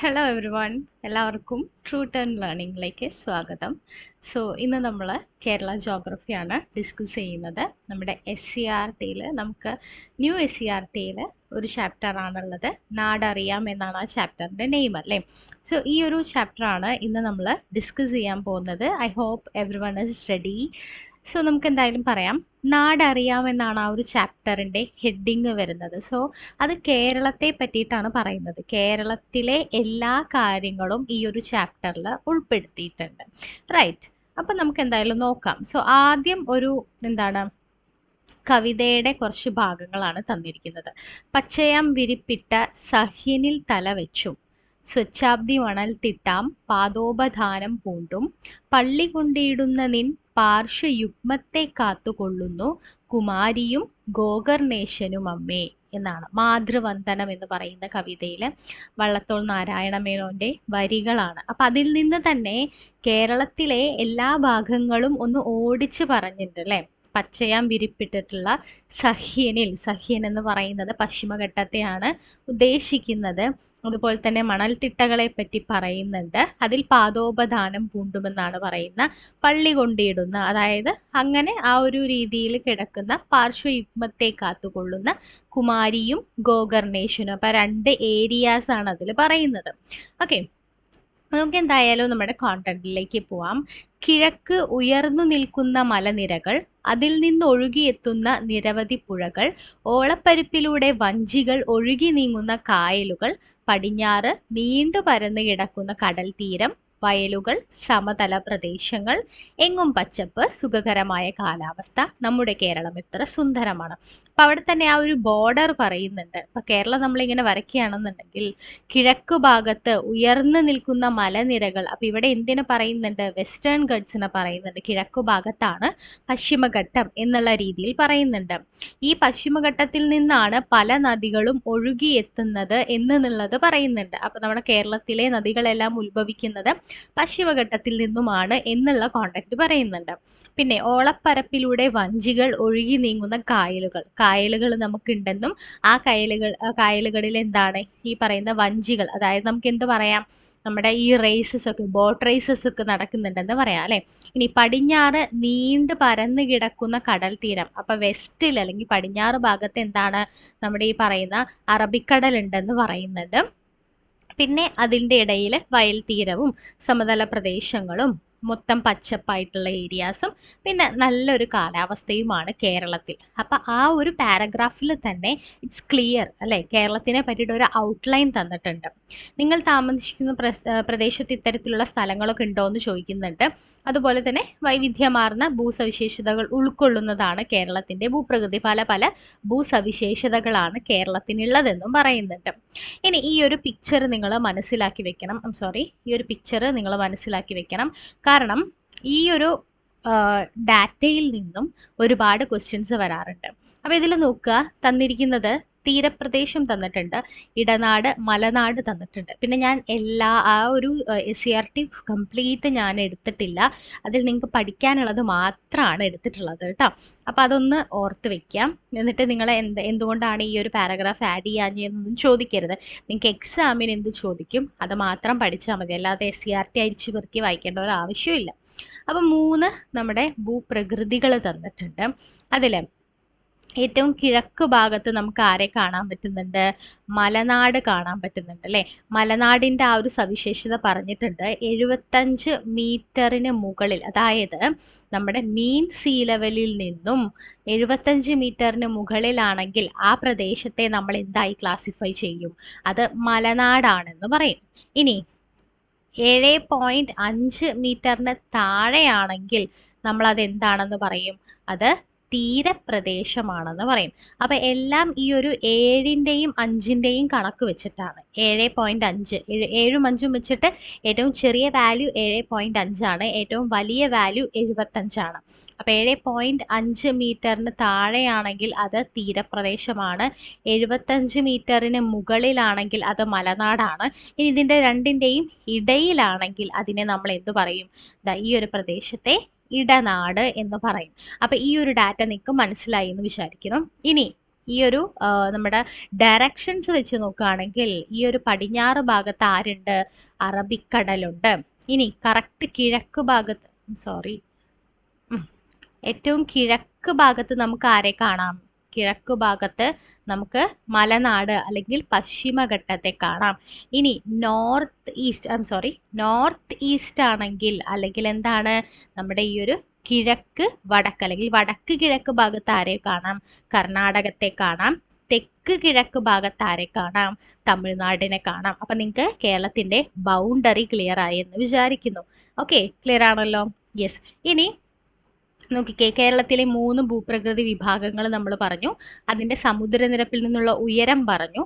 Hello everyone എല്ലാവർക്കും true turn ലേണിംഗിലേക്ക് സ്വാഗതം. സോ ഇന്ന് നമ്മൾ കേരള ജോഗ്രഫിയാണ് ഡിസ്കസ് ചെയ്യുന്നത്. നമ്മുടെ എസ് സി ആർ ടിയിൽ നമുക്ക് ന്യൂ എസ് സി ആർ ടിയിൽ ഒരു ചാപ്റ്റർ ആണുള്ളത്. നാടറിയാം എന്നാണ് ആ ചാപ്റ്ററിന്റെ നെയിം അല്ലേ? സോ ഈ ഒരു ചാപ്റ്ററാണ് ഇന്ന് നമ്മൾ ഡിസ്കസ് ചെയ്യാൻ പോകുന്നത്. I hope everyone is ready so നമുക്ക് എന്തായാലും പറയാം. നാടറിയാമെന്നാണ് ആ ഒരു ചാപ്റ്ററിന്റെ ഹെഡിങ് വരുന്നത്. സോ അത് കേരളത്തെ പറ്റിയിട്ടാണ് പറയുന്നത്. കേരളത്തിലെ എല്ലാ കാര്യങ്ങളും ഈ ഒരു ചാപ്റ്ററിൽ ഉൾപ്പെടുത്തിയിട്ടുണ്ട്. റൈറ്റ് അപ്പം നമുക്ക് എന്തായാലും നോക്കാം. സോ ആദ്യം ഒരു എന്താണ് കവിതയുടെ കുറച്ച് ഭാഗങ്ങളാണ് തന്നിരിക്കുന്നത്. പച്ചയാം വിരിപ്പിട്ട സഹ്യനിൽ തല വെച്ചു സ്വച്ഛാബ്ദി മണൽ തിട്ടാം പാദോപധാനം പൂണ്ടും പള്ളി കൊണ്ടിടുന്ന നിൻ പാർശ്വയുഗ്മത്തെ കാത്തുകൊള്ളുന്നു. കുമാരിയും ഗോകർണേശനും അമ്മേ എന്നാണ് മാതൃവന്ദനം എന്ന് പറയുന്ന കവിതയിൽ വള്ളത്തോൾ നാരായണ മേനോന്റെ വരികളാണ്. അപ്പം അതിൽ നിന്ന് തന്നെ കേരളത്തിലെ എല്ലാ ഭാഗങ്ങളും ഒന്ന് ഓടിച്ച് പറഞ്ഞിട്ടുണ്ട് അല്ലേ? പച്ചയാം വിരിപ്പിട്ടിട്ടുള്ള സഹ്യനിൽ സഹ്യൻ എന്ന് പറയുന്നത് പശ്ചിമഘട്ടത്തെയാണ് ഉദ്ദേശിക്കുന്നത്. അതുപോലെ തന്നെ മണൽത്തിട്ടകളെ പറ്റി പറയുന്നുണ്ട്. അതിൽ പാദോപദാനം പൂണ്ടുമെന്നാണ് പറയുന്ന പള്ളി കൊണ്ടിടുന്ന അതായത് അങ്ങനെ ആ ഒരു രീതിയിൽ കിടക്കുന്ന പാർശ്വയുഗ്മത്തെ കാത്തുകൊള്ളുന്ന കുമാരിയും ഗോകർണേശനും. അപ്പം രണ്ട് ഏരിയാസ് ആണ് അതിൽ പറയുന്നത്. ഓക്കെ. നമുക്ക് എന്തായാലും നമ്മുടെ കോണ്ടന്റിലേക്ക് പോവാം. കിഴക്ക് ഉയർന്നു നിൽക്കുന്ന മലനിരകൾ അതിൽ നിന്ന് ഒഴുകിയെത്തുന്ന നിരവധി പുഴകൾ ഓളപ്പരിപ്പിലൂടെ വഞ്ചികൾ ഒഴുകി നീങ്ങുന്ന കായലുകൾ പടിഞ്ഞാറ് നീണ്ടു പരന്നു കിടക്കുന്ന കടൽ തീരം വയലുകൾ സമതല പ്രദേശങ്ങൾ എങ്ങും പച്ചപ്പ് സുഖകരമായ കാലാവസ്ഥ. നമ്മുടെ കേരളം എത്ര സുന്ദരമാണ്. അപ്പം അവിടെ തന്നെ ആ ഒരു ബോർഡർ പറയുന്നുണ്ട്. അപ്പം കേരളം നമ്മളിങ്ങനെ വരയ്ക്കുകയാണെന്നുണ്ടെങ്കിൽ കിഴക്ക് ഭാഗത്ത് ഉയർന്നു നിൽക്കുന്ന മലനിരകൾ അപ്പം ഇവിടെ എന്തിനു പറയുന്നുണ്ട്? വെസ്റ്റേൺ ഗഡ്സിനെ പറയുന്നുണ്ട്. കിഴക്കു ഭാഗത്താണ് പശ്ചിമഘട്ടം എന്നുള്ള രീതിയിൽ പറയുന്നുണ്ട്. ഈ പശ്ചിമഘട്ടത്തിൽ നിന്നാണ് പല നദികളും ഒഴുകിയെത്തുന്നത് എന്നുള്ളത് പറയുന്നുണ്ട്. അപ്പം നമ്മുടെ കേരളത്തിലെ നദികളെല്ലാം ഉത്ഭവിക്കുന്നത് പശ്ചിമഘട്ടത്തിൽ നിന്നുമാണ് എന്നുള്ള കോണ്ടാക്ട് പറയുന്നുണ്ട്. പിന്നെ ഓളപ്പരപ്പിലൂടെ വഞ്ചികൾ ഒഴുകി നീങ്ങുന്ന കായലുകൾ. കായലുകൾ നമുക്കുണ്ടെന്നും ആ കായലുകൾ കായലുകളിൽ എന്താണ് ഈ പറയുന്ന വഞ്ചികൾ അതായത് നമുക്ക് എന്ത് പറയാം? നമ്മുടെ ഈ റേസസ് ഒക്കെ ബോട്ട് റേസസ് ഒക്കെ നടക്കുന്നുണ്ടെന്ന് പറയാം അല്ലേ? ഇനി പടിഞ്ഞാറ് നീണ്ട് പരന്നു കിടക്കുന്ന കടൽ തീരം അപ്പൊ വെസ്റ്റിൽ അല്ലെങ്കിൽ പടിഞ്ഞാറ് ഭാഗത്ത് എന്താണ് നമ്മുടെ ഈ പറയുന്ന അറബിക്കടൽ ഉണ്ടെന്ന് പറയുന്നുണ്ട്. പിന്നെ അതിന്റെ ഇടയിൽ വയൽ തീരവും സമതല പ്രദേശങ്ങളും. മൊത്തം പച്ചപ്പായിട്ടുള്ള ഏരിയാസും പിന്നെ നല്ലൊരു കാലാവസ്ഥയുമാണ് കേരളത്തിൽ. അപ്പം ആ ഒരു പാരഗ്രാഫിൽ തന്നെ ഇറ്റ്സ് ക്ലിയർ അല്ലേ? കേരളത്തിനെ പറ്റിയിട്ട് ഒരു ഔട്ട്ലൈൻ തന്നിട്ടുണ്ട്. നിങ്ങൾ താമസിക്കുന്ന പ്രദേശത്ത് ഇത്തരത്തിലുള്ള സ്ഥലങ്ങളൊക്കെ ഉണ്ടോ എന്ന് ചോദിക്കുന്നുണ്ട്. അതുപോലെ തന്നെ വൈവിധ്യമാർന്ന ഭൂസവിശേഷതകൾ ഉൾക്കൊള്ളുന്നതാണ് കേരളത്തിന്റെ ഭൂപ്രകൃതി. പല പല ഭൂസവിശേഷതകളാണ് കേരളത്തിനുള്ളതെന്നും പറയുന്നുണ്ട്. ഇനി ഈ ഒരു പിക്ചർ നിങ്ങൾ മനസ്സിലാക്കി വെക്കണം. സോറി ഈ ഒരു പിക്ചർ നിങ്ങൾ മനസ്സിലാക്കി വെക്കണം. ഈ ഒരു ഡാറ്റയിൽ നിന്നും ഒരുപാട് ക്വസ്റ്റ്യൻസ് വരാറുണ്ട്. അപ്പോൾ ഇതിൽ നോക്കുക തന്നിരിക്കുന്നത് തീരപ്രദേശം തന്നിട്ടുണ്ട്. ഇടനാട് മലനാട് തന്നിട്ടുണ്ട്. പിന്നെ ഞാൻ എല്ലാ ആ ഒരു S C R T complete ഞാൻ എടുത്തിട്ടില്ല. അതിൽ നിങ്ങൾക്ക് പഠിക്കാനുള്ളത് മാത്രമാണ് എടുത്തിട്ടുള്ളത് കേട്ടോ. അപ്പോൾ അതൊന്ന് ഓർത്ത് വെക്കാം. എന്നിട്ട് നിങ്ങൾ എന്ത് എന്തുകൊണ്ടാണ് ഈ ഒരു പാരഗ്രാഫ് ആഡ് ചെയ്യാഞ്ഞതെന്നൊന്നും ചോദിക്കരുത്. നിങ്ങൾക്ക് എക്സാമിന് എന്ത് ചോദിക്കും അത് മാത്രം പഠിച്ചാൽ മതി. അല്ലാതെ എസ് സി ആർ ടി അരിച്ചു പെറുക്കി വായിക്കേണ്ട ഒരു ആവശ്യമില്ല. അപ്പം മൂന്ന് നമ്മുടെ ഭൂപ്രകൃതികൾ തന്നിട്ടുണ്ട്. അതിൽ ഏറ്റവും കിഴക്ക് ഭാഗത്ത് നമുക്ക് ആരെ കാണാൻ പറ്റുന്നുണ്ട്? മലനാട് കാണാൻ പറ്റുന്നുണ്ട് അല്ലേ? മലനാടിന്റെ ആ ഒരു സവിശേഷത പറഞ്ഞിട്ടുണ്ട്. എഴുപത്തഞ്ച് മീറ്ററിന് മുകളിൽ അതായത് നമ്മുടെ മീൻ സീ ലെവലിൽ നിന്നും എഴുപത്തഞ്ച് മീറ്ററിന് മുകളിലാണെങ്കിൽ ആ പ്രദേശത്തെ നമ്മൾ എന്തായി ക്ലാസിഫൈ ചെയ്യും? അത് മലനാടാണെന്ന് പറയും. ഇനി ഏഴ് പോയിന്റ് അഞ്ച് മീറ്ററിന് താഴെയാണെങ്കിൽ നമ്മൾ അത് എന്താണെന്ന് പറയും? അത് തീരപ്രദേശമാണെന്ന് പറയും. അപ്പം എല്ലാം ഈ ഒരു ഏഴിന്റെയും അഞ്ചിന്റെയും കണക്ക് വെച്ചിട്ടാണ്. ഏഴ് പോയിന്റ് അഞ്ച്. ഏഴും അഞ്ചും വെച്ചിട്ട് ഏറ്റവും ചെറിയ വാല്യൂ ഏഴ് പോയിന്റ് അഞ്ചാണ്. ഏറ്റവും വലിയ വാല്യൂ എഴുപത്തഞ്ചാണ്. അപ്പം ഏഴ് പോയിന്റ് അഞ്ച് മീറ്ററിന് താഴെയാണെങ്കിൽ അത് തീരപ്രദേശമാണ്. എഴുപത്തഞ്ച് മീറ്ററിന് മുകളിലാണെങ്കിൽ അത് മലനാടാണ്. ഇനി ഇതിന്റെ രണ്ടിന്റെയും ഇടയിലാണെങ്കിൽ അതിനെ നമ്മൾ എന്ത് പറയും? ഈ ഒരു പ്രദേശത്തെ ഇടനാട് എന്ന് പറയും. അപ്പം ഈ ഒരു ഡാറ്റ നിങ്ങൾക്ക് മനസ്സിലായി എന്ന് വിചാരിക്കണം ഇനി ഈ ഒരു നമ്മുടെ ഡയറക്ഷൻസ് വെച്ച് നോക്കുകയാണെങ്കിൽ ഈ ഒരു പടിഞ്ഞാറ് ഭാഗത്ത് ആരുണ്ട്? അറബിക്കടലുണ്ട്. ഇനി കറക്റ്റ് കിഴക്ക് ഭാഗത്ത് സോറി ഏറ്റവും കിഴക്ക് ഭാഗത്ത് നമുക്ക് ആരെ കാണാം? കിഴക്ക് ഭാഗത്ത് നമുക്ക് മലനാട് അല്ലെങ്കിൽ പശ്ചിമഘട്ടത്തെ കാണാം. ഇനി north east I sorry north east ആണെങ്കിൽ അല്ലെങ്കിൽ എന്താണ് നമ്മുടെ ഈ ഒരു കിഴക്ക് വടക്ക് അല്ലെങ്കിൽ വടക്ക് കിഴക്ക് ഭാഗത്ത് ആരെ കാണാം? കർണാടകത്തെ കാണാം. തെക്ക് കിഴക്ക് ഭാഗത്ത് ആരെ കാണാം? തമിഴ്നാടിനെ കാണാം. അപ്പം നിങ്ങൾക്ക് കേരളത്തിന്റെ ബൗണ്ടറി ക്ലിയർ ആയി എന്ന് വിചാരിക്കുന്നു. ഓക്കെ ക്ലിയർ ആണല്ലോ? യെസ് ഇനി നോക്കിക്കേ കേരളത്തിലെ മൂന്ന് ഭൂപ്രകൃതി വിഭാഗങ്ങൾ നമ്മൾ പറഞ്ഞു. അതിന്റെ സമുദ്രനിരപ്പിൽ നിന്നുള്ള ഉയരം പറഞ്ഞു.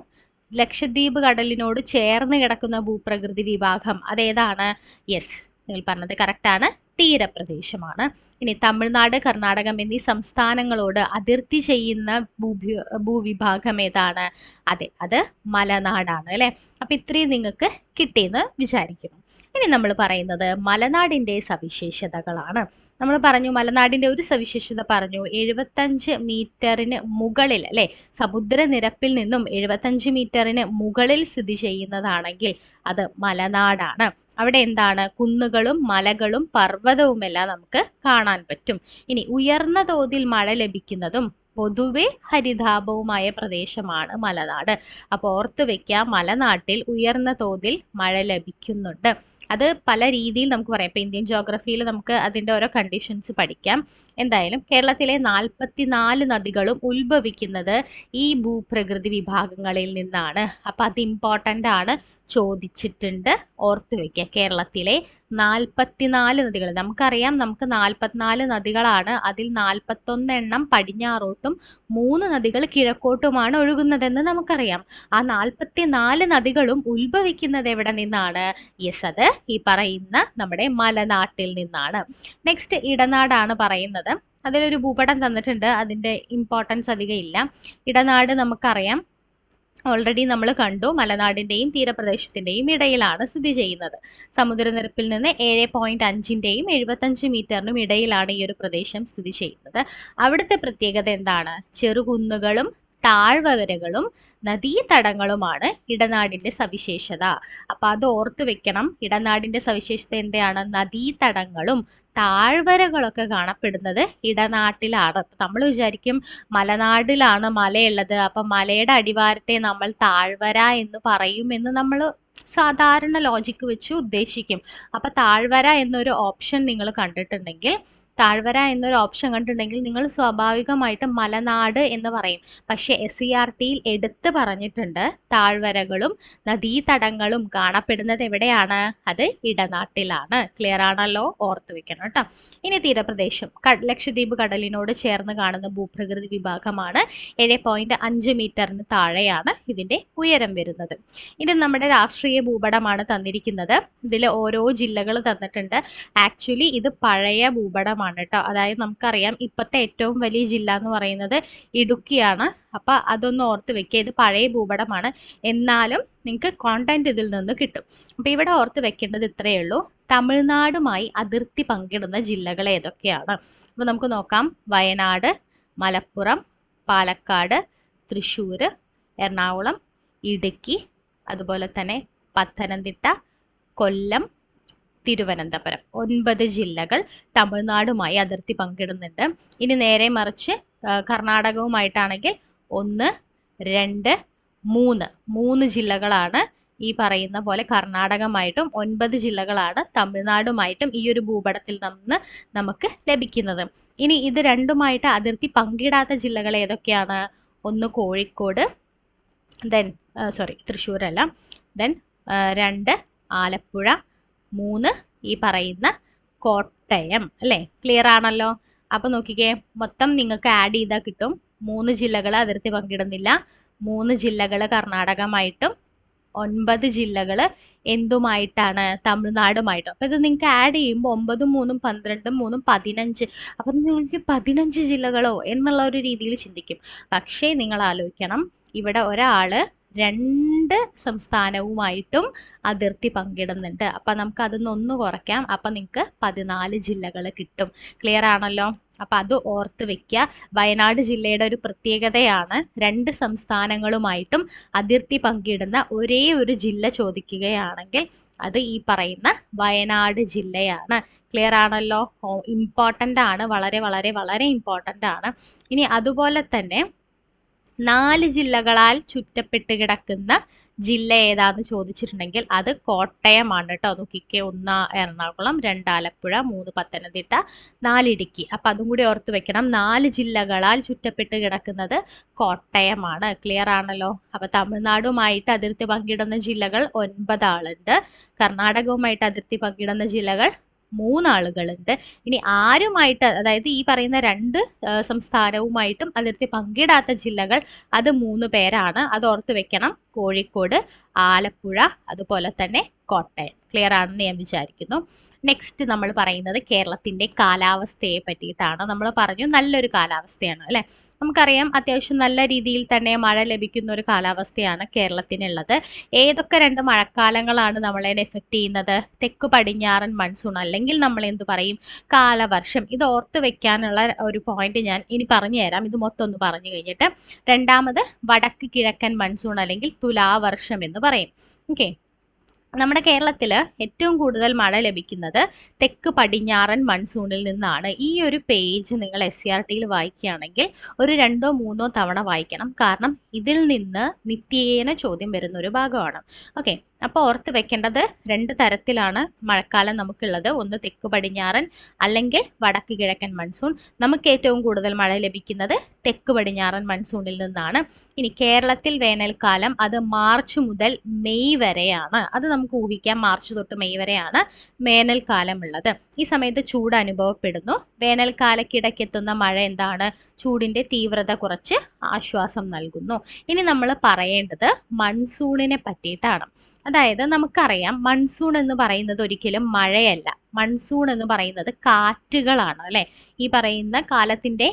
ലക്ഷദ്വീപ് കടലിനോട് ചേർന്ന് കിടക്കുന്ന ഭൂപ്രകൃതി വിഭാഗം അതേതാണ്? യെസ് നിങ്ങൾ പറഞ്ഞത് കറക്റ്റാണ് തീരപ്രദേശമാണ്. ഇനി തമിഴ്നാട് കർണാടകം എന്നീ സംസ്ഥാനങ്ങളോട് അതിർത്തി ചെയ്യുന്ന ഭൂഭി ഭൂവിഭാഗം ഏതാണ്? അതെ അത് മലനാടാണ് അല്ലേ? അപ്പം ഇത്രയും നിങ്ങൾക്ക് കിട്ടിയെന്ന് വിചാരിക്കുന്നു. ഇനി നമ്മൾ പറയുന്നത് മലനാടിന്റെ സവിശേഷതകളാണ്. നമ്മൾ പറഞ്ഞു മലനാടിന്റെ ഒരു സവിശേഷത പറഞ്ഞു. എഴുപത്തഞ്ച് മീറ്ററിന് മുകളിൽ അല്ലേ? സമുദ്രനിരപ്പിൽ നിന്നും എഴുപത്തഞ്ച് മീറ്ററിന് മുകളിൽ സ്ഥിതി ചെയ്യുന്നതാണെങ്കിൽ അത് മലനാടാണ്. അവിടെ എന്താണ്? കുന്നുകളും മലകളും പർവതവുമെല്ലാം നമുക്ക് കാണാൻ പറ്റും. ഇനി ഉയർന്ന തോതിൽ മഴ ലഭിക്കുന്നതും പൊതുവെ ഹരിതാപവുമായ പ്രദേശമാണ് മലനാട്. അപ്പോൾ ഓർത്തു വെക്കുക മലനാട്ടിൽ ഉയർന്ന തോതിൽ മഴ ലഭിക്കുന്നുണ്ട്. അത് പല രീതിയിൽ നമുക്ക് പറയാം. ഇപ്പം ഇന്ത്യൻ ജോഗ്രഫിയിൽ നമുക്ക് അതിന്റെ ഓരോ കണ്ടീഷൻസ് പഠിക്കാം. എന്തായാലും കേരളത്തിലെ നാൽപ്പത്തിനാല് നദികളും ഉത്ഭവിക്കുന്നത് ഈ ഭൂപ്രകൃതി വിഭാഗങ്ങളിൽ നിന്നാണ്. അപ്പം അത് ഇമ്പോർട്ടന്റ് ആണ്. ചോദിച്ചിട്ടുണ്ട്. ഓർത്തു വയ്ക്കുക കേരളത്തിലെ നാൽപ്പത്തിനാല് നദികൾ. നമുക്കറിയാം നമുക്ക് നാൽപ്പത്തിനാല് നദികളാണ്. അതിൽ നാൽപ്പത്തൊന്ന് എണ്ണം പടിഞ്ഞാറോട്ടും മൂന്ന് നദികൾ കിഴക്കോട്ടുമാണ് ഒഴുകുന്നതെന്ന് നമുക്കറിയാം. ആ നാൽപ്പത്തിനാല് നദികളും ഉത്ഭവിക്കുന്നത് എവിടെ നിന്നാണ്? യെസ് അത് ഈ പറയുന്ന നമ്മുടെ മലനാട്ടിൽ നിന്നാണ്. നെക്സ്റ്റ് ഇടനാടാണ് പറയുന്നത്. അതിലൊരു ഭൂപടം തന്നിട്ടുണ്ട്. അതിന്റെ ഇമ്പോർട്ടൻസ് അധികം ഇല്ല. ഇടനാട് നമുക്കറിയാം. ഓൾറെഡി നമ്മൾ കണ്ടു മലനാടിന്റെയും തീരപ്രദേശത്തിന്റെയും ഇടയിലാണ് സ്ഥിതി ചെയ്യുന്നത്. സമുദ്രനിരപ്പിൽ നിന്ന് ഏഴ് പോയിന്റ് അഞ്ചിന്റെയും എഴുപത്തഞ്ച് മീറ്ററിനും ഇടയിലാണ് ഈ ഒരു പ്രദേശം സ്ഥിതി ചെയ്യുന്നത്. അവിടുത്തെ പ്രത്യേകത എന്താണ്? ചെറുകുന്നുകളും താഴ്വരകളും നദീതടങ്ങളുമാണ് ഇടനാടിന്റെ സവിശേഷത. അപ്പം അത് ഓർത്തു വെക്കണം. ഇടനാടിന്റെ സവിശേഷത എന്താണ്? നദീതടങ്ങളും താഴ്വരകളൊക്കെ കാണപ്പെടുന്നത് ഇടനാട്ടിലാണ്. നമ്മൾ വിചാരിക്കും മലനാടിലാണ് മലയുള്ളത്. അപ്പം മലയുടെ അടിവാരത്തെ നമ്മൾ താഴ്വര എന്ന് പറയുമെന്ന് നമ്മൾ സാധാരണ ലോജിക്ക് വെച്ച് ഉദ്ദേശിക്കും. അപ്പം താഴ്വര എന്നൊരു ഓപ്ഷൻ നിങ്ങൾ കണ്ടിട്ടുണ്ടെങ്കിൽ താഴ്വര എന്നൊരു ഓപ്ഷൻ കണ്ടിട്ടുണ്ടെങ്കിൽ നിങ്ങൾ സ്വാഭാവികമായിട്ട് മലനാട് എന്ന് പറയും. പക്ഷേ എസ് സി ആർ ടിയിൽ എടുത്ത് പറഞ്ഞിട്ടുണ്ട് താഴ്വരകളും നദീതടങ്ങളും കാണപ്പെടുന്നത് എവിടെയാണ്? അത് ഇടനാട്ടിലാണ്. ക്ലിയർ ആണല്ലോ? ഓർത്തു വെക്കണം കേട്ടോ. ഇനി തീരപ്രദേശം. ലക്ഷദ്വീപ് കടലിനോട് ചേർന്ന് കാണുന്ന ഭൂപ്രകൃതി വിഭാഗമാണ് ഏഴ് പോയിന്റ് അഞ്ച് മീറ്ററിന് താഴെയാണ് ഇതിന്റെ ഉയരം വരുന്നത്. ഇത് നമ്മുടെ രാഷ്ട്രീയ ഭൂപടമാണ് തന്നിരിക്കുന്നത്. ഇതിൽ ഓരോ ജില്ലകൾ തന്നിട്ടുണ്ട്. ആക്ച്വലി ഇത് പഴയ ഭൂപടമാണ്. കേട്ടോ അതായത് നമുക്കറിയാം ഇപ്പോഴത്തെ ഏറ്റവും വലിയ ജില്ല എന്ന് പറയുന്നത് ഇടുക്കിയാണ്. അപ്പോൾ അതൊന്ന് ഓർത്ത് വെക്കുക ഇത് പഴയ ഭൂപടമാണ്. എന്നാലും നിങ്ങൾക്ക് കോണ്ടന്റ് ഇതിൽ നിന്ന് കിട്ടും. അപ്പോൾ ഇവിടെ ഓർത്ത് വെക്കേണ്ടത് ഇത്രയേ ഉള്ളൂ. തമിഴ്നാടുമായി അതിർത്തി പങ്കിടുന്ന ജില്ലകൾ ഏതൊക്കെയാണ്? അപ്പോൾ നമുക്ക് നോക്കാം. വയനാട് മലപ്പുറം പാലക്കാട് തൃശ്ശൂർ എറണാകുളം ഇടുക്കി അതുപോലെ തന്നെ പത്തനംതിട്ട കൊല്ലം തിരുവനന്തപുരം. ഒൻപത് ജില്ലകൾ തമിഴ്നാടുമായി അതിർത്തി പങ്കിടുന്നുണ്ട്. ഇനി നേരെ മറിച്ച് കർണാടകവുമായിട്ടാണെങ്കിൽ ഒന്ന് രണ്ട് മൂന്ന്. മൂന്ന് ജില്ലകളാണ് ഈ പറയുന്ന പോലെ കർണാടകമായിട്ടും ഒൻപത് ജില്ലകളാണ് തമിഴ്നാടുമായിട്ടും ഈ ഒരു ഭൂപടത്തിൽ നിന്ന് നമുക്ക് ലഭിക്കുന്നത്. ഇനി ഇത് രണ്ടുമായിട്ട് അതിർത്തി പങ്കിടാത്ത ജില്ലകൾ ഏതൊക്കെയാണ്? ഒന്ന് കോഴിക്കോട് ദെൻ സോറി തൃശ്ശൂരല്ല. ദെൻ രണ്ട് ആലപ്പുഴ മൂന്ന് ഈ പറയുന്ന കോട്ടയം അല്ലേ? ക്ലിയർ ആണല്ലോ? അപ്പൊ നോക്കിക്കേ മൊത്തം നിങ്ങൾക്ക് ആഡ് ചെയ്താൽ കിട്ടും. മൂന്ന് ജില്ലകൾ അതിർത്തി പങ്കിടുന്നില്ല. മൂന്ന് ജില്ലകൾ കർണാടകമായിട്ടും ഒൻപത് ജില്ലകൾ എന്തുമായിട്ടാണ്? തമിഴ്നാടുമായിട്ടും. അപ്പോൾ ഇത് നിങ്ങൾക്ക് ആഡ് ചെയ്യുമ്പോൾ ഒമ്പതും മൂന്നും പന്ത്രണ്ടും മൂന്നും പതിനഞ്ച്. അപ്പം നിങ്ങൾക്ക് പതിനഞ്ച് ജില്ലകളോ എന്നുള്ള ഒരു രീതിയിൽ ചിന്തിക്കും. പക്ഷേ നിങ്ങൾ ആലോചിക്കണം ഇവിടെ ഒരാൾ രണ്ട് സംസ്ഥാനവുമായിട്ടും അതിർത്തി പങ്കിടുന്നുണ്ട്. അപ്പം നമുക്ക് അതിൽ ഒന്ന് കുറയ്ക്കാം. അപ്പം നിങ്ങൾക്ക് പതിനാല് ജില്ലകൾ കിട്ടും. ക്ലിയർ ആണല്ലോ? അപ്പം അത് ഓർത്ത് വെക്കുക വയനാട് ജില്ലയുടെ ഒരു പ്രത്യേകതയാണ് രണ്ട് സംസ്ഥാനങ്ങളുമായിട്ടും അതിർത്തി പങ്കിടുന്ന ഒരേ ഒരു ജില്ല ചോദിക്കുകയാണെങ്കിൽ അത് ഈ പറയുന്ന വയനാട് ജില്ലയാണ്. ക്ലിയർ ആണല്ലോ? ഇമ്പോർട്ടന്റ് ആണ്. വളരെ വളരെ വളരെ ഇമ്പോർട്ടന്റ് ആണ്. ഇനി അതുപോലെ തന്നെ നാല് ജില്ലകളാൽ ചുറ്റപ്പെട്ട് കിടക്കുന്ന ജില്ല ഏതാന്ന് ചോദിച്ചിട്ടുണ്ടെങ്കിൽ അത് കോട്ടയമാണ് കേട്ടോ നോക്കിക്കെ ഒന്ന് എറണാകുളം രണ്ട് ആലപ്പുഴ മൂന്ന് പത്തനംതിട്ട നാല് ഇടുക്കി. അപ്പം അതും കൂടി ഓർത്ത് വെക്കണം. നാല് ജില്ലകളാൽ ചുറ്റപ്പെട്ട് കിടക്കുന്നത് കോട്ടയമാണ്. ക്ലിയർ ആണല്ലോ? അപ്പം തമിഴ്നാടുമായിട്ട് അതിർത്തി പങ്കിടുന്ന ജില്ലകൾ ഒൻപതാളുണ്ട്. കർണാടകവുമായിട്ട് അതിർത്തി പങ്കിടുന്ന ജില്ലകൾ മൂന്നാളുകളുണ്ട്. ഇനി ആരുമായിട്ട് അതായത് ഈ പറയുന്ന രണ്ട് സംസ്ഥാനവുമായിട്ടും അതിർത്തി പങ്കിടാത്ത ജില്ലകൾ അത് മൂന്ന് പേരാണ്. അത് ഓർത്ത് വെക്കണം. കോഴിക്കോട് ആലപ്പുഴ അതുപോലെ തന്നെ കോട്ടയം. ക്ലിയർ ആണെന്ന് ഞാൻ വിചാരിക്കുന്നു. നെക്സ്റ്റ് നമ്മൾ പറയുന്നത് കേരളത്തിന്റെ കാലാവസ്ഥയെ പറ്റിയിട്ടാണ്. നമ്മൾ പറഞ്ഞു നല്ലൊരു കാലാവസ്ഥയാണ് അല്ലേ? നമുക്കറിയാം അത്യാവശ്യം നല്ല രീതിയിൽ തന്നെ മഴ ലഭിക്കുന്ന ഒരു കാലാവസ്ഥയാണ് കേരളത്തിനുള്ളത്. ഏതൊക്കെ രണ്ട് മഴക്കാലങ്ങളാണ് നമ്മളെ എഫക്റ്റ് ചെയ്യുന്നത്? തെക്ക് പടിഞ്ഞാറൻ മൺസൂൺ അല്ലെങ്കിൽ നമ്മൾ എന്ത് പറയും? കാലവർഷം. ഇത് ഓർത്ത് വെക്കാനുള്ള ഒരു പോയിന്റ് ഞാൻ ഇനി പറഞ്ഞു തരാം. ഇത് മൊത്തം ഒന്ന് പറഞ്ഞു കഴിഞ്ഞിട്ട്. രണ്ടാമത് വടക്ക് കിഴക്കൻ മൺസൂൺ അല്ലെങ്കിൽ തുലാവർഷം എന്ന് പറയും. ഓക്കെ നമ്മുടെ കേരളത്തിൽ ഏറ്റവും കൂടുതൽ മഴ ലഭിക്കുന്നത് തെക്ക് പടിഞ്ഞാറൻ മൺസൂണിൽ നിന്നാണ്. ഈ ഒരു പേജ് നിങ്ങൾ എസ് സി ആർ ടിയിൽ വായിക്കുകയാണെങ്കിൽ ഒരു രണ്ടോ മൂന്നോ തവണ വായിക്കണം. കാരണം ഇതിൽ നിന്ന് നിത്യേന ചോദ്യം വരുന്ന ഒരു ഭാഗമാണ്. ഓക്കെ അപ്പോൾ ഓർത്ത് വെക്കേണ്ടത് രണ്ട് തരത്തിലാണ് മഴക്കാലം നമുക്കുള്ളത്. ഒന്ന് തെക്ക് പടിഞ്ഞാറൻ അല്ലെങ്കിൽ വടക്ക് കിഴക്കൻ മൺസൂൺ നമുക്ക് ഏറ്റവും കൂടുതൽ മഴ ലഭിക്കുന്നത് തെക്ക് പടിഞ്ഞാറൻ മൺസൂണിൽ നിന്നാണ്. ഇനി കേരളത്തിൽ വേനൽക്കാലം അത് മാർച്ച് മുതൽ മെയ് വരെയാണ്. അത് നമുക്ക് ഊഹിക്കാം മാർച്ച് തൊട്ട് മെയ് വരെയാണ് വേനൽക്കാലം ഉള്ളത് ഈ സമയത്ത് ചൂട് അനുഭവപ്പെടുന്നു. വേനൽക്കാലക്കിടയ്ക്കെത്തുന്ന മഴ എന്താണ്? ചൂടിന്റെ തീവ്രത കുറച്ച് ആശ്വാസം നൽകുന്നു. ഇനി നമ്മൾ പറയേണ്ടത് മൺസൂണിനെ പറ്റിയിട്ടാണ്. അതായത് നമുക്കറിയാം മൺസൂൺ എന്ന് പറയുന്നത് ഒരിക്കലും മഴയല്ല. മൺസൂൺ എന്ന് പറയുന്നത് കാറ്റുകളാണ് അല്ലെ? ഈ പറയുന്ന കാലത്തിന്റെ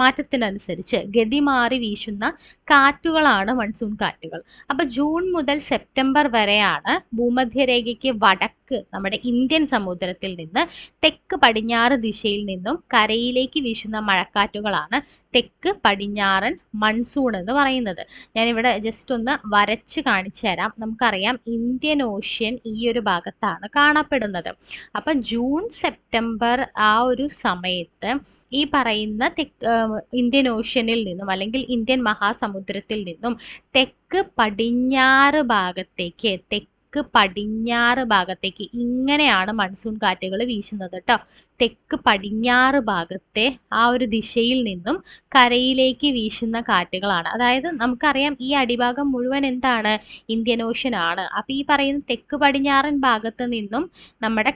മാറ്റത്തിനനുസരിച്ച് ഗതി മാറി വീശുന്ന കാറ്റുകളാണ് മൺസൂൺ കാറ്റുകൾ. അപ്പൊ ജൂൺ മുതൽ സെപ്റ്റംബർ വരെയാണ് ഭൂമധ്യരേഖയ്ക്ക് വടക്ക് നമ്മുടെ ഇന്ത്യൻ സമുദ്രത്തിൽ നിന്ന് തെക്ക് പടിഞ്ഞാറ് ദിശയിൽ നിന്നും കരയിലേക്ക് വീശുന്ന മഴക്കാറ്റുകളാണ് തെക്ക് പടിഞ്ഞാറൻ മൺസൂൺ എന്ന് പറയുന്നത്. ഞാനിവിടെ ജസ്റ്റ് ഒന്ന് വരച്ച് കാണിച്ചു തരാം. നമുക്കറിയാം ഇന്ത്യൻ ഓഷ്യൻ ഈ ഒരു ഭാഗത്താണ് കാണപ്പെടുന്നത്. അപ്പം ജൂൺ സെപ്റ്റംബർ ആ ഒരു സമയത്ത് ഈ പറയുന്ന തെക്ക് ഇന്ത്യൻ ഓഷ്യനിൽ നിന്നും അല്ലെങ്കിൽ ഇന്ത്യൻ മഹാസമുദ്രത്തിൽ നിന്നും തെക്ക് പടിഞ്ഞാറ് ഭാഗത്തേക്ക് തെക്ക് പടിഞ്ഞാറ് ഭാഗത്തേക്ക് ഇങ്ങനെയാണ് മൺസൂൺ കാറ്റുകൾ വീശുന്നത് കേട്ടോ തെക്ക് പടിഞ്ഞാറ് ഭാഗത്തെ ആ ഒരു ദിശയിൽ നിന്നും കരയിലേക്ക് വീശുന്ന കാറ്റുകളാണ്. അതായത് നമുക്കറിയാം ഈ അടിഭാഗം മുഴുവൻ എന്താണ്? ഇന്ത്യൻ ഓഷ്യൻ ആണ്. അപ്പോൾ ഈ പറയുന്ന തെക്ക് പടിഞ്ഞാറൻ ഭാഗത്ത് നിന്നും നമ്മുടെ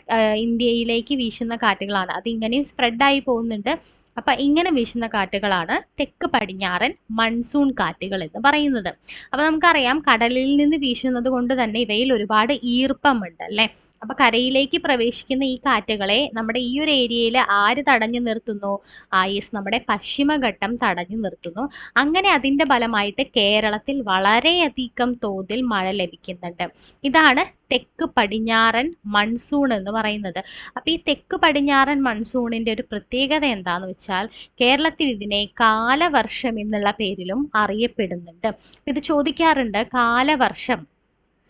ഇന്ത്യയിലേക്ക് വീശുന്ന കാറ്റുകളാണ്. അത് ഇങ്ങനെയും സ്പ്രെഡായി പോകുന്നുണ്ട്. അപ്പം ഇങ്ങനെ വീശുന്ന കാറ്റുകളാണ് തെക്ക് പടിഞ്ഞാറൻ മൺസൂൺ കാറ്റുകൾ എന്ന് പറയുന്നത്. അപ്പോൾ നമുക്കറിയാം കടലിൽ നിന്ന് വീശുന്നത് കൊണ്ട് തന്നെ ഇവയിൽ ഒരുപാട് ഈർപ്പമുണ്ട് അല്ലേ അപ്പോൾ കരയിലേക്ക് പ്രവേശിക്കുന്ന ഈ കാറ്റുകളെ നമ്മുടെ ഈ ഒരു ഏരിയയിൽ ആര് തടഞ്ഞു നിർത്തുന്നു? ആ നമ്മുടെ പശ്ചിമഘട്ടം തടഞ്ഞു നിർത്തുന്നു. അങ്ങനെ അതിന്റെ ഫലമായിട്ട് കേരളത്തിൽ വളരെയധികം തോതിൽ മഴ ലഭിക്കുന്നുണ്ട്. ഇതാണ് തെക്ക് പടിഞ്ഞാറൻ മൺസൂൺ എന്ന് പറയുന്നത്. അപ്പോൾ ഈ തെക്ക് പടിഞ്ഞാറൻ മൺസൂണിന്റെ ഒരു പ്രത്യേകത എന്താണെന്ന് വെച്ചാൽ കേരളത്തിൽ ഇതിനെ കാലവർഷം എന്നുള്ള പേരിലും അറിയപ്പെടുന്നുണ്ട്. ഇത് ചോദിക്കാറുണ്ട് കാലവർഷം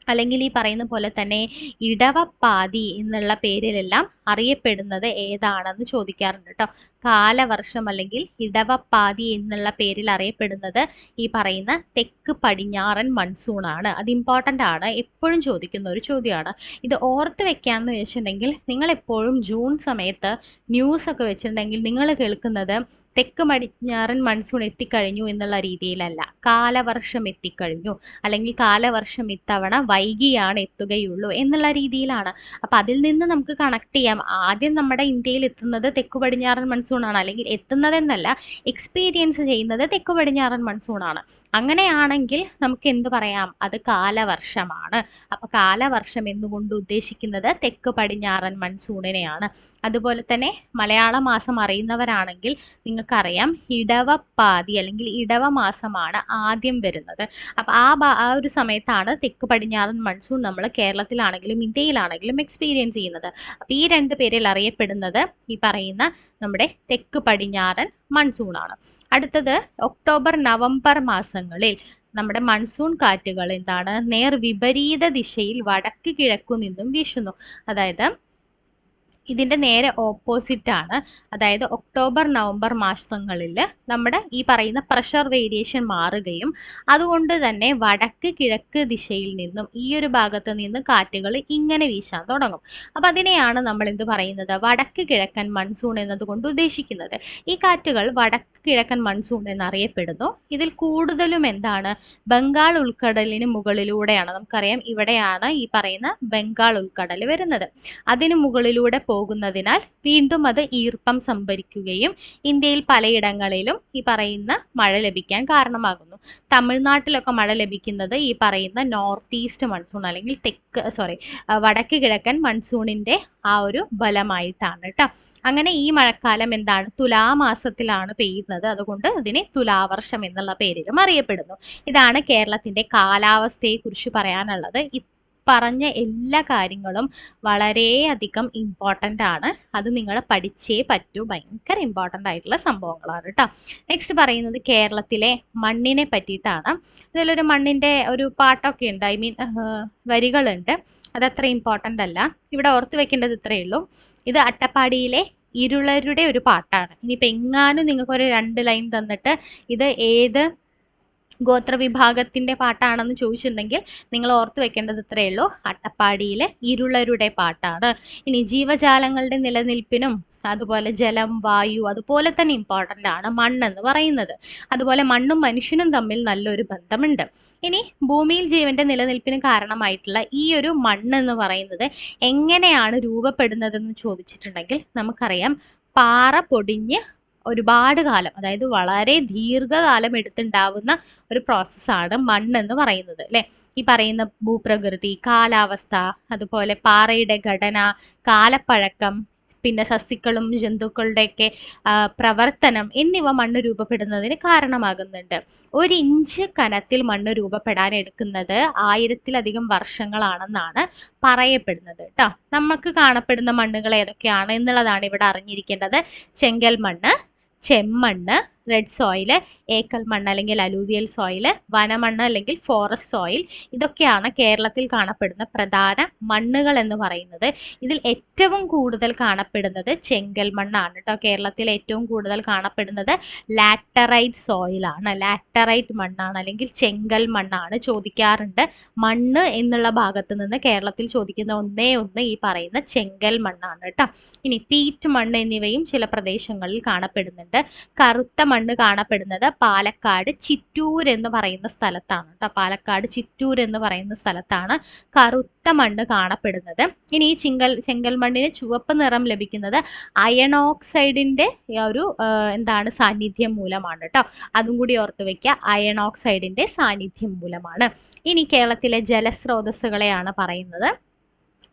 അല്ലെങ്കിൽ ഈ പറയുന്ന പോലെ തന്നെ ഇടവപ്പാതി എന്നുള്ള പേരിലെല്ലാം അറിയപ്പെടുന്നത് ഏതാണെന്ന് ചോദിക്കാറുണ്ട് കേട്ടോ കാലവർഷം അല്ലെങ്കിൽ ഇടവപ്പാതി എന്നുള്ള പേരിൽ അറിയപ്പെടുന്നത് ഈ പറയുന്ന തെക്ക് പടിഞ്ഞാറൻ മൺസൂൺ ആണ്. അത് ഇമ്പോർട്ടന്റ് ആണ്. എപ്പോഴും ചോദിക്കുന്ന ഒരു ചോദ്യമാണ്. ഇത് ഓർത്ത് വെക്കാമെന്ന് വെച്ചിട്ടുണ്ടെങ്കിൽ നിങ്ങൾ എപ്പോഴും ജൂൺ സമയത്ത് ന്യൂസ് ഒക്കെ വെച്ചിട്ടുണ്ടെങ്കിൽ നിങ്ങൾ കേൾക്കുന്നത് തെക്ക് പടിഞ്ഞാറൻ മൺസൂൺ എത്തിക്കഴിഞ്ഞു എന്നുള്ള രീതിയിലല്ല. കാലവർഷം എത്തിക്കഴിഞ്ഞു. അല്ലെങ്കിൽ കാലവർഷം ഇത്തവണ വൈകിയാണ് എത്തുകയുള്ളൂ എന്നുള്ള രീതിയിലാണ്. അപ്പം അതിൽ നിന്ന് നമുക്ക് കണക്ട് ചെയ്യാൻ നമുക്കറിയാം ആദ്യം നമ്മുടെ ഇന്ത്യയിൽ എത്തുന്നത് തെക്കു പടിഞ്ഞാറൻ മൺസൂണാണ്. അല്ലെങ്കിൽ എത്തുന്നതെന്നല്ല എക്സ്പീരിയൻസ് ചെയ്യുന്നത് തെക്കു പടിഞ്ഞാറൻ മൺസൂണാണ്. അങ്ങനെയാണെങ്കിൽ നമുക്ക് എന്ത് പറയാം? അത് കാലവർഷമാണ്. അപ്പോൾ കാലവർഷം എന്നുകൊണ്ട് ഉദ്ദേശിക്കുന്നത്? തെക്ക് പടിഞ്ഞാറൻ മൺസൂണിനെയാണ്. അതുപോലെ തന്നെ മലയാള മാസം അറിയുന്നവരാണെങ്കിൽ നിങ്ങൾക്കറിയാം ഇടവപ്പാതി അല്ലെങ്കിൽ ഇടവ മാസമാണ് ആദ്യം വരുന്നത്. അപ്പോൾ ആ ആ ഒരു സമയത്താണ് തെക്ക് പടിഞ്ഞാറൻ മൺസൂൺ നമ്മൾ കേരളത്തിലാണെങ്കിലും ഇന്ത്യയിലാണെങ്കിലും എക്സ്പീരിയൻസ് ചെയ്യുന്നത്. അപ്പോൾ ഈ രണ്ട് പേരിൽ അറിയപ്പെടുന്നത് ഈ പറയുന്ന നമ്മുടെ തെക്ക് പടിഞ്ഞാറൻ മൺസൂണാണ്. അടുത്തത് ഒക്ടോബർ നവംബർ മാസങ്ങളിൽ നമ്മുടെ മൺസൂൺ കാറ്റുകൾ എന്താണ് നേർ വിപരീത ദിശയിൽ വടക്ക് കിഴക്കു നിന്നും വീശുന്നു. അതായത് ഇതിന്റെ നേരെ ഓപ്പോസിറ്റ് ആണ്. അതായത് ഒക്ടോബർ നവംബർ മാസങ്ങളിൽ നമ്മുടെ ഈ പറയുന്ന പ്രഷർ വേരിയേഷൻ മാറുകയും അതുകൊണ്ട് തന്നെ വടക്ക് കിഴക്ക് ദിശയിൽ നിന്നും ഈ ഒരു ഭാഗത്ത് നിന്ന് കാറ്റുകൾ ഇങ്ങനെ വീശാൻ തുടങ്ങും. അപ്പം അതിനെയാണ് നമ്മൾ എന്ത് പറയുന്നത്? വടക്ക് കിഴക്കൻ മൺസൂൺ എന്നതുകൊണ്ട് ഉദ്ദേശിക്കുന്നത്. ഈ കാറ്റുകൾ വടക്ക് കിഴക്കൻ മൺസൂൺ എന്നറിയപ്പെടുന്നു. ഇതിൽ കൂടുതലും എന്താണ്? ബംഗാൾ ഉൾക്കടലിന് മുകളിലൂടെയാണ്. നമുക്കറിയാം ഇവിടെയാണ് ഈ പറയുന്ന ബംഗാൾ ഉൾക്കടൽ വരുന്നത്. അതിന് മുകളിലൂടെ പോകുന്നതിനാൽ വീണ്ടും അത് ഈർപ്പം സംഭരിക്കുകയും ഇന്ത്യയിൽ പലയിടങ്ങളിലും ഈ പറയുന്ന മഴ ലഭിക്കാൻ കാരണമാകുന്നു. തമിഴ്നാട്ടിലൊക്കെ മഴ ലഭിക്കുന്നത് ഈ പറയുന്ന നോർത്ത് ഈസ്റ്റ് മൺസൂൺ അല്ലെങ്കിൽ തെക്ക് സോറി വടക്ക് കിഴക്കൻ മൺസൂണിന്റെ ആ ഒരു ബലമായിട്ടാണ് കേട്ടോ അങ്ങനെ ഈ മഴക്കാലം എന്താണ്? തുലാമാസത്തിലാണ് പെയ്യുന്നത്. അതുകൊണ്ട് ഇതിനെ തുലാവർഷം എന്നുള്ള പേരിലും അറിയപ്പെടുന്നു. ഇതാണ് കേരളത്തിന്റെ കാലാവസ്ഥയെക്കുറിച്ച് പറയാനുള്ളത്. പറഞ്ഞ എല്ലാ കാര്യങ്ങളും വളരെയധികം ഇമ്പോർട്ടന്റ് ആണ്. അത് നിങ്ങൾ പഠിച്ചേ പറ്റൂ. ഭയങ്കര ഇമ്പോർട്ടന്റ് ആയിട്ടുള്ള സംഭവങ്ങളാണ് കേട്ടോ നെക്സ്റ്റ് പറയുന്നത് കേരളത്തിലെ മണ്ണിനെ പറ്റിയിട്ടാണ്. ഇതിലൊരു മണ്ണിന്റെ ഒരു പാട്ടൊക്കെ ഉണ്ട്. ഐ മീൻ വരികളുണ്ട്. അതത്ര ഇമ്പോർട്ടന്റ് അല്ല. ഇവിടെ ഓർത്ത് വെക്കേണ്ടത് ഇത്രയേ ഉള്ളൂ. ഇത് അട്ടപ്പാടിയിലെ ഇരുളരുടെ ഒരു പാട്ടാണ്. ഇനിയിപ്പോൾ എങ്ങാനും നിങ്ങൾക്കൊരു രണ്ട് ലൈൻ തന്നിട്ട് ഇത് ഏത് ഗോത്രവിഭാഗത്തിന്റെ പാട്ടാണെന്ന് ചോദിച്ചിട്ടുണ്ടെങ്കിൽ നിങ്ങൾ ഓർത്തു വെക്കേണ്ടത് ഇത്രയേ ഉള്ളൂ. അട്ടപ്പാടിയിലെ ഇരുളരുടെ പാട്ടാണ്. ഇനി ജീവജാലങ്ങളുടെ നിലനിൽപ്പിനും അതുപോലെ ജലം വായു അതുപോലെ തന്നെ ഇമ്പോർട്ടന്റ് ആണ് മണ്ണെന്ന് പറയുന്നത്. അതുപോലെ മണ്ണും മനുഷ്യനും തമ്മിൽ നല്ലൊരു ബന്ധമുണ്ട്. ഇനി ഭൂമിയിൽ ജീവന്റെ നിലനിൽപ്പിന് കാരണമായിട്ടുള്ള ഈ ഒരു മണ്ണെന്ന് പറയുന്നത് എങ്ങനെയാണ് രൂപപ്പെടുന്നതെന്ന് ചോദിച്ചിട്ടുണ്ടെങ്കിൽ നമുക്കറിയാം. പാറ പൊടിഞ്ഞ് ഒരുപാട് കാലം അതായത് വളരെ ദീർഘകാലം എടുത്തുണ്ടാവുന്ന ഒരു പ്രോസസ്സാണ് മണ്ണെന്ന് പറയുന്നത് അല്ലേ? ഈ പറയുന്ന ഭൂപ്രകൃതി കാലാവസ്ഥ അതുപോലെ പാറയുടെ ഘടന കാലപ്പഴക്കം പിന്നെ സസ്യക്കളും ജന്തുക്കളുടെയൊക്കെ പ്രവർത്തനം എന്നിവ മണ്ണ് രൂപപ്പെടുന്നതിന് കാരണമാകുന്നുണ്ട്. ഒരു ഇഞ്ച് കനത്തിൽ മണ്ണ് രൂപപ്പെടാൻ എടുക്കുന്നത് ആയിരത്തിലധികം വർഷങ്ങളാണെന്നാണ് പറയപ്പെടുന്നത് കേട്ടോ നമുക്ക് കാണപ്പെടുന്ന മണ്ണുകൾ ഏതൊക്കെയാണ് എന്നുള്ളതാണ് ഇവിടെ അറിഞ്ഞിരിക്കേണ്ടത്. ചെങ്കൽ മണ്ണ് చెమ్మన్న റെഡ് സോയിൽ ഏക്കൽ മണ്ണ് അല്ലെങ്കിൽ അലൂവിയൽ സോയിൽ വനമണ്ണ് അല്ലെങ്കിൽ ഫോറസ്റ്റ് സോയിൽ ഇതൊക്കെയാണ് കേരളത്തിൽ കാണപ്പെടുന്ന പ്രധാന മണ്ണുകൾ എന്ന് പറയുന്നത്. ഇതിൽ ഏറ്റവും കൂടുതൽ കാണപ്പെടുന്നത് ചെങ്കൽ മണ്ണാണ് കേട്ടോ കേരളത്തിൽ ഏറ്റവും കൂടുതൽ കാണപ്പെടുന്നത് ലാറ്ററൈറ്റ് സോയിലാണ് ലാറ്ററൈറ്റ് മണ്ണാണ് അല്ലെങ്കിൽ ചെങ്കൽ മണ്ണാണ് ചോദിക്കാറുണ്ട്. മണ്ണ് എന്നുള്ള ഭാഗത്ത് നിന്ന് കേരളത്തിൽ ചോദിക്കുന്ന ഒന്നേ ഒന്ന് ഈ പറയുന്ന ചെങ്കൽ മണ്ണാണ് കേട്ടോ ഇനി പീറ്റ് മണ്ണ് എന്നിവയും ചില പ്രദേശങ്ങളിൽ കാണപ്പെടുന്നുണ്ട്. കറുത്ത മണ്ണ് കാണപ്പെടുന്നത് പാലക്കാട് ചിറ്റൂർ എന്ന് പറയുന്ന സ്ഥലത്താണ് കേട്ടോ പാലക്കാട് ചിറ്റൂർ എന്ന് പറയുന്ന സ്ഥലത്താണ് കറുത്ത മണ്ണ് കാണപ്പെടുന്നത്. ഇനി ഈ ചിങ്കൽ ചെങ്കൽ മണ്ണിന് ചുവപ്പ് നിറം ലഭിക്കുന്നത് അയൺ ഓക്സൈഡിന്റെ ഒരു എന്താണ് സാന്നിധ്യം മൂലമാണ് കേട്ടോ അതും കൂടി ഓർത്ത് വെക്കുക അയൺ ഓക്സൈഡിന്റെ സാന്നിധ്യം മൂലമാണ്. ഇനി കേരളത്തിലെ ജലസ്രോതസ്സുകളെയാണ് പറയുന്നത്.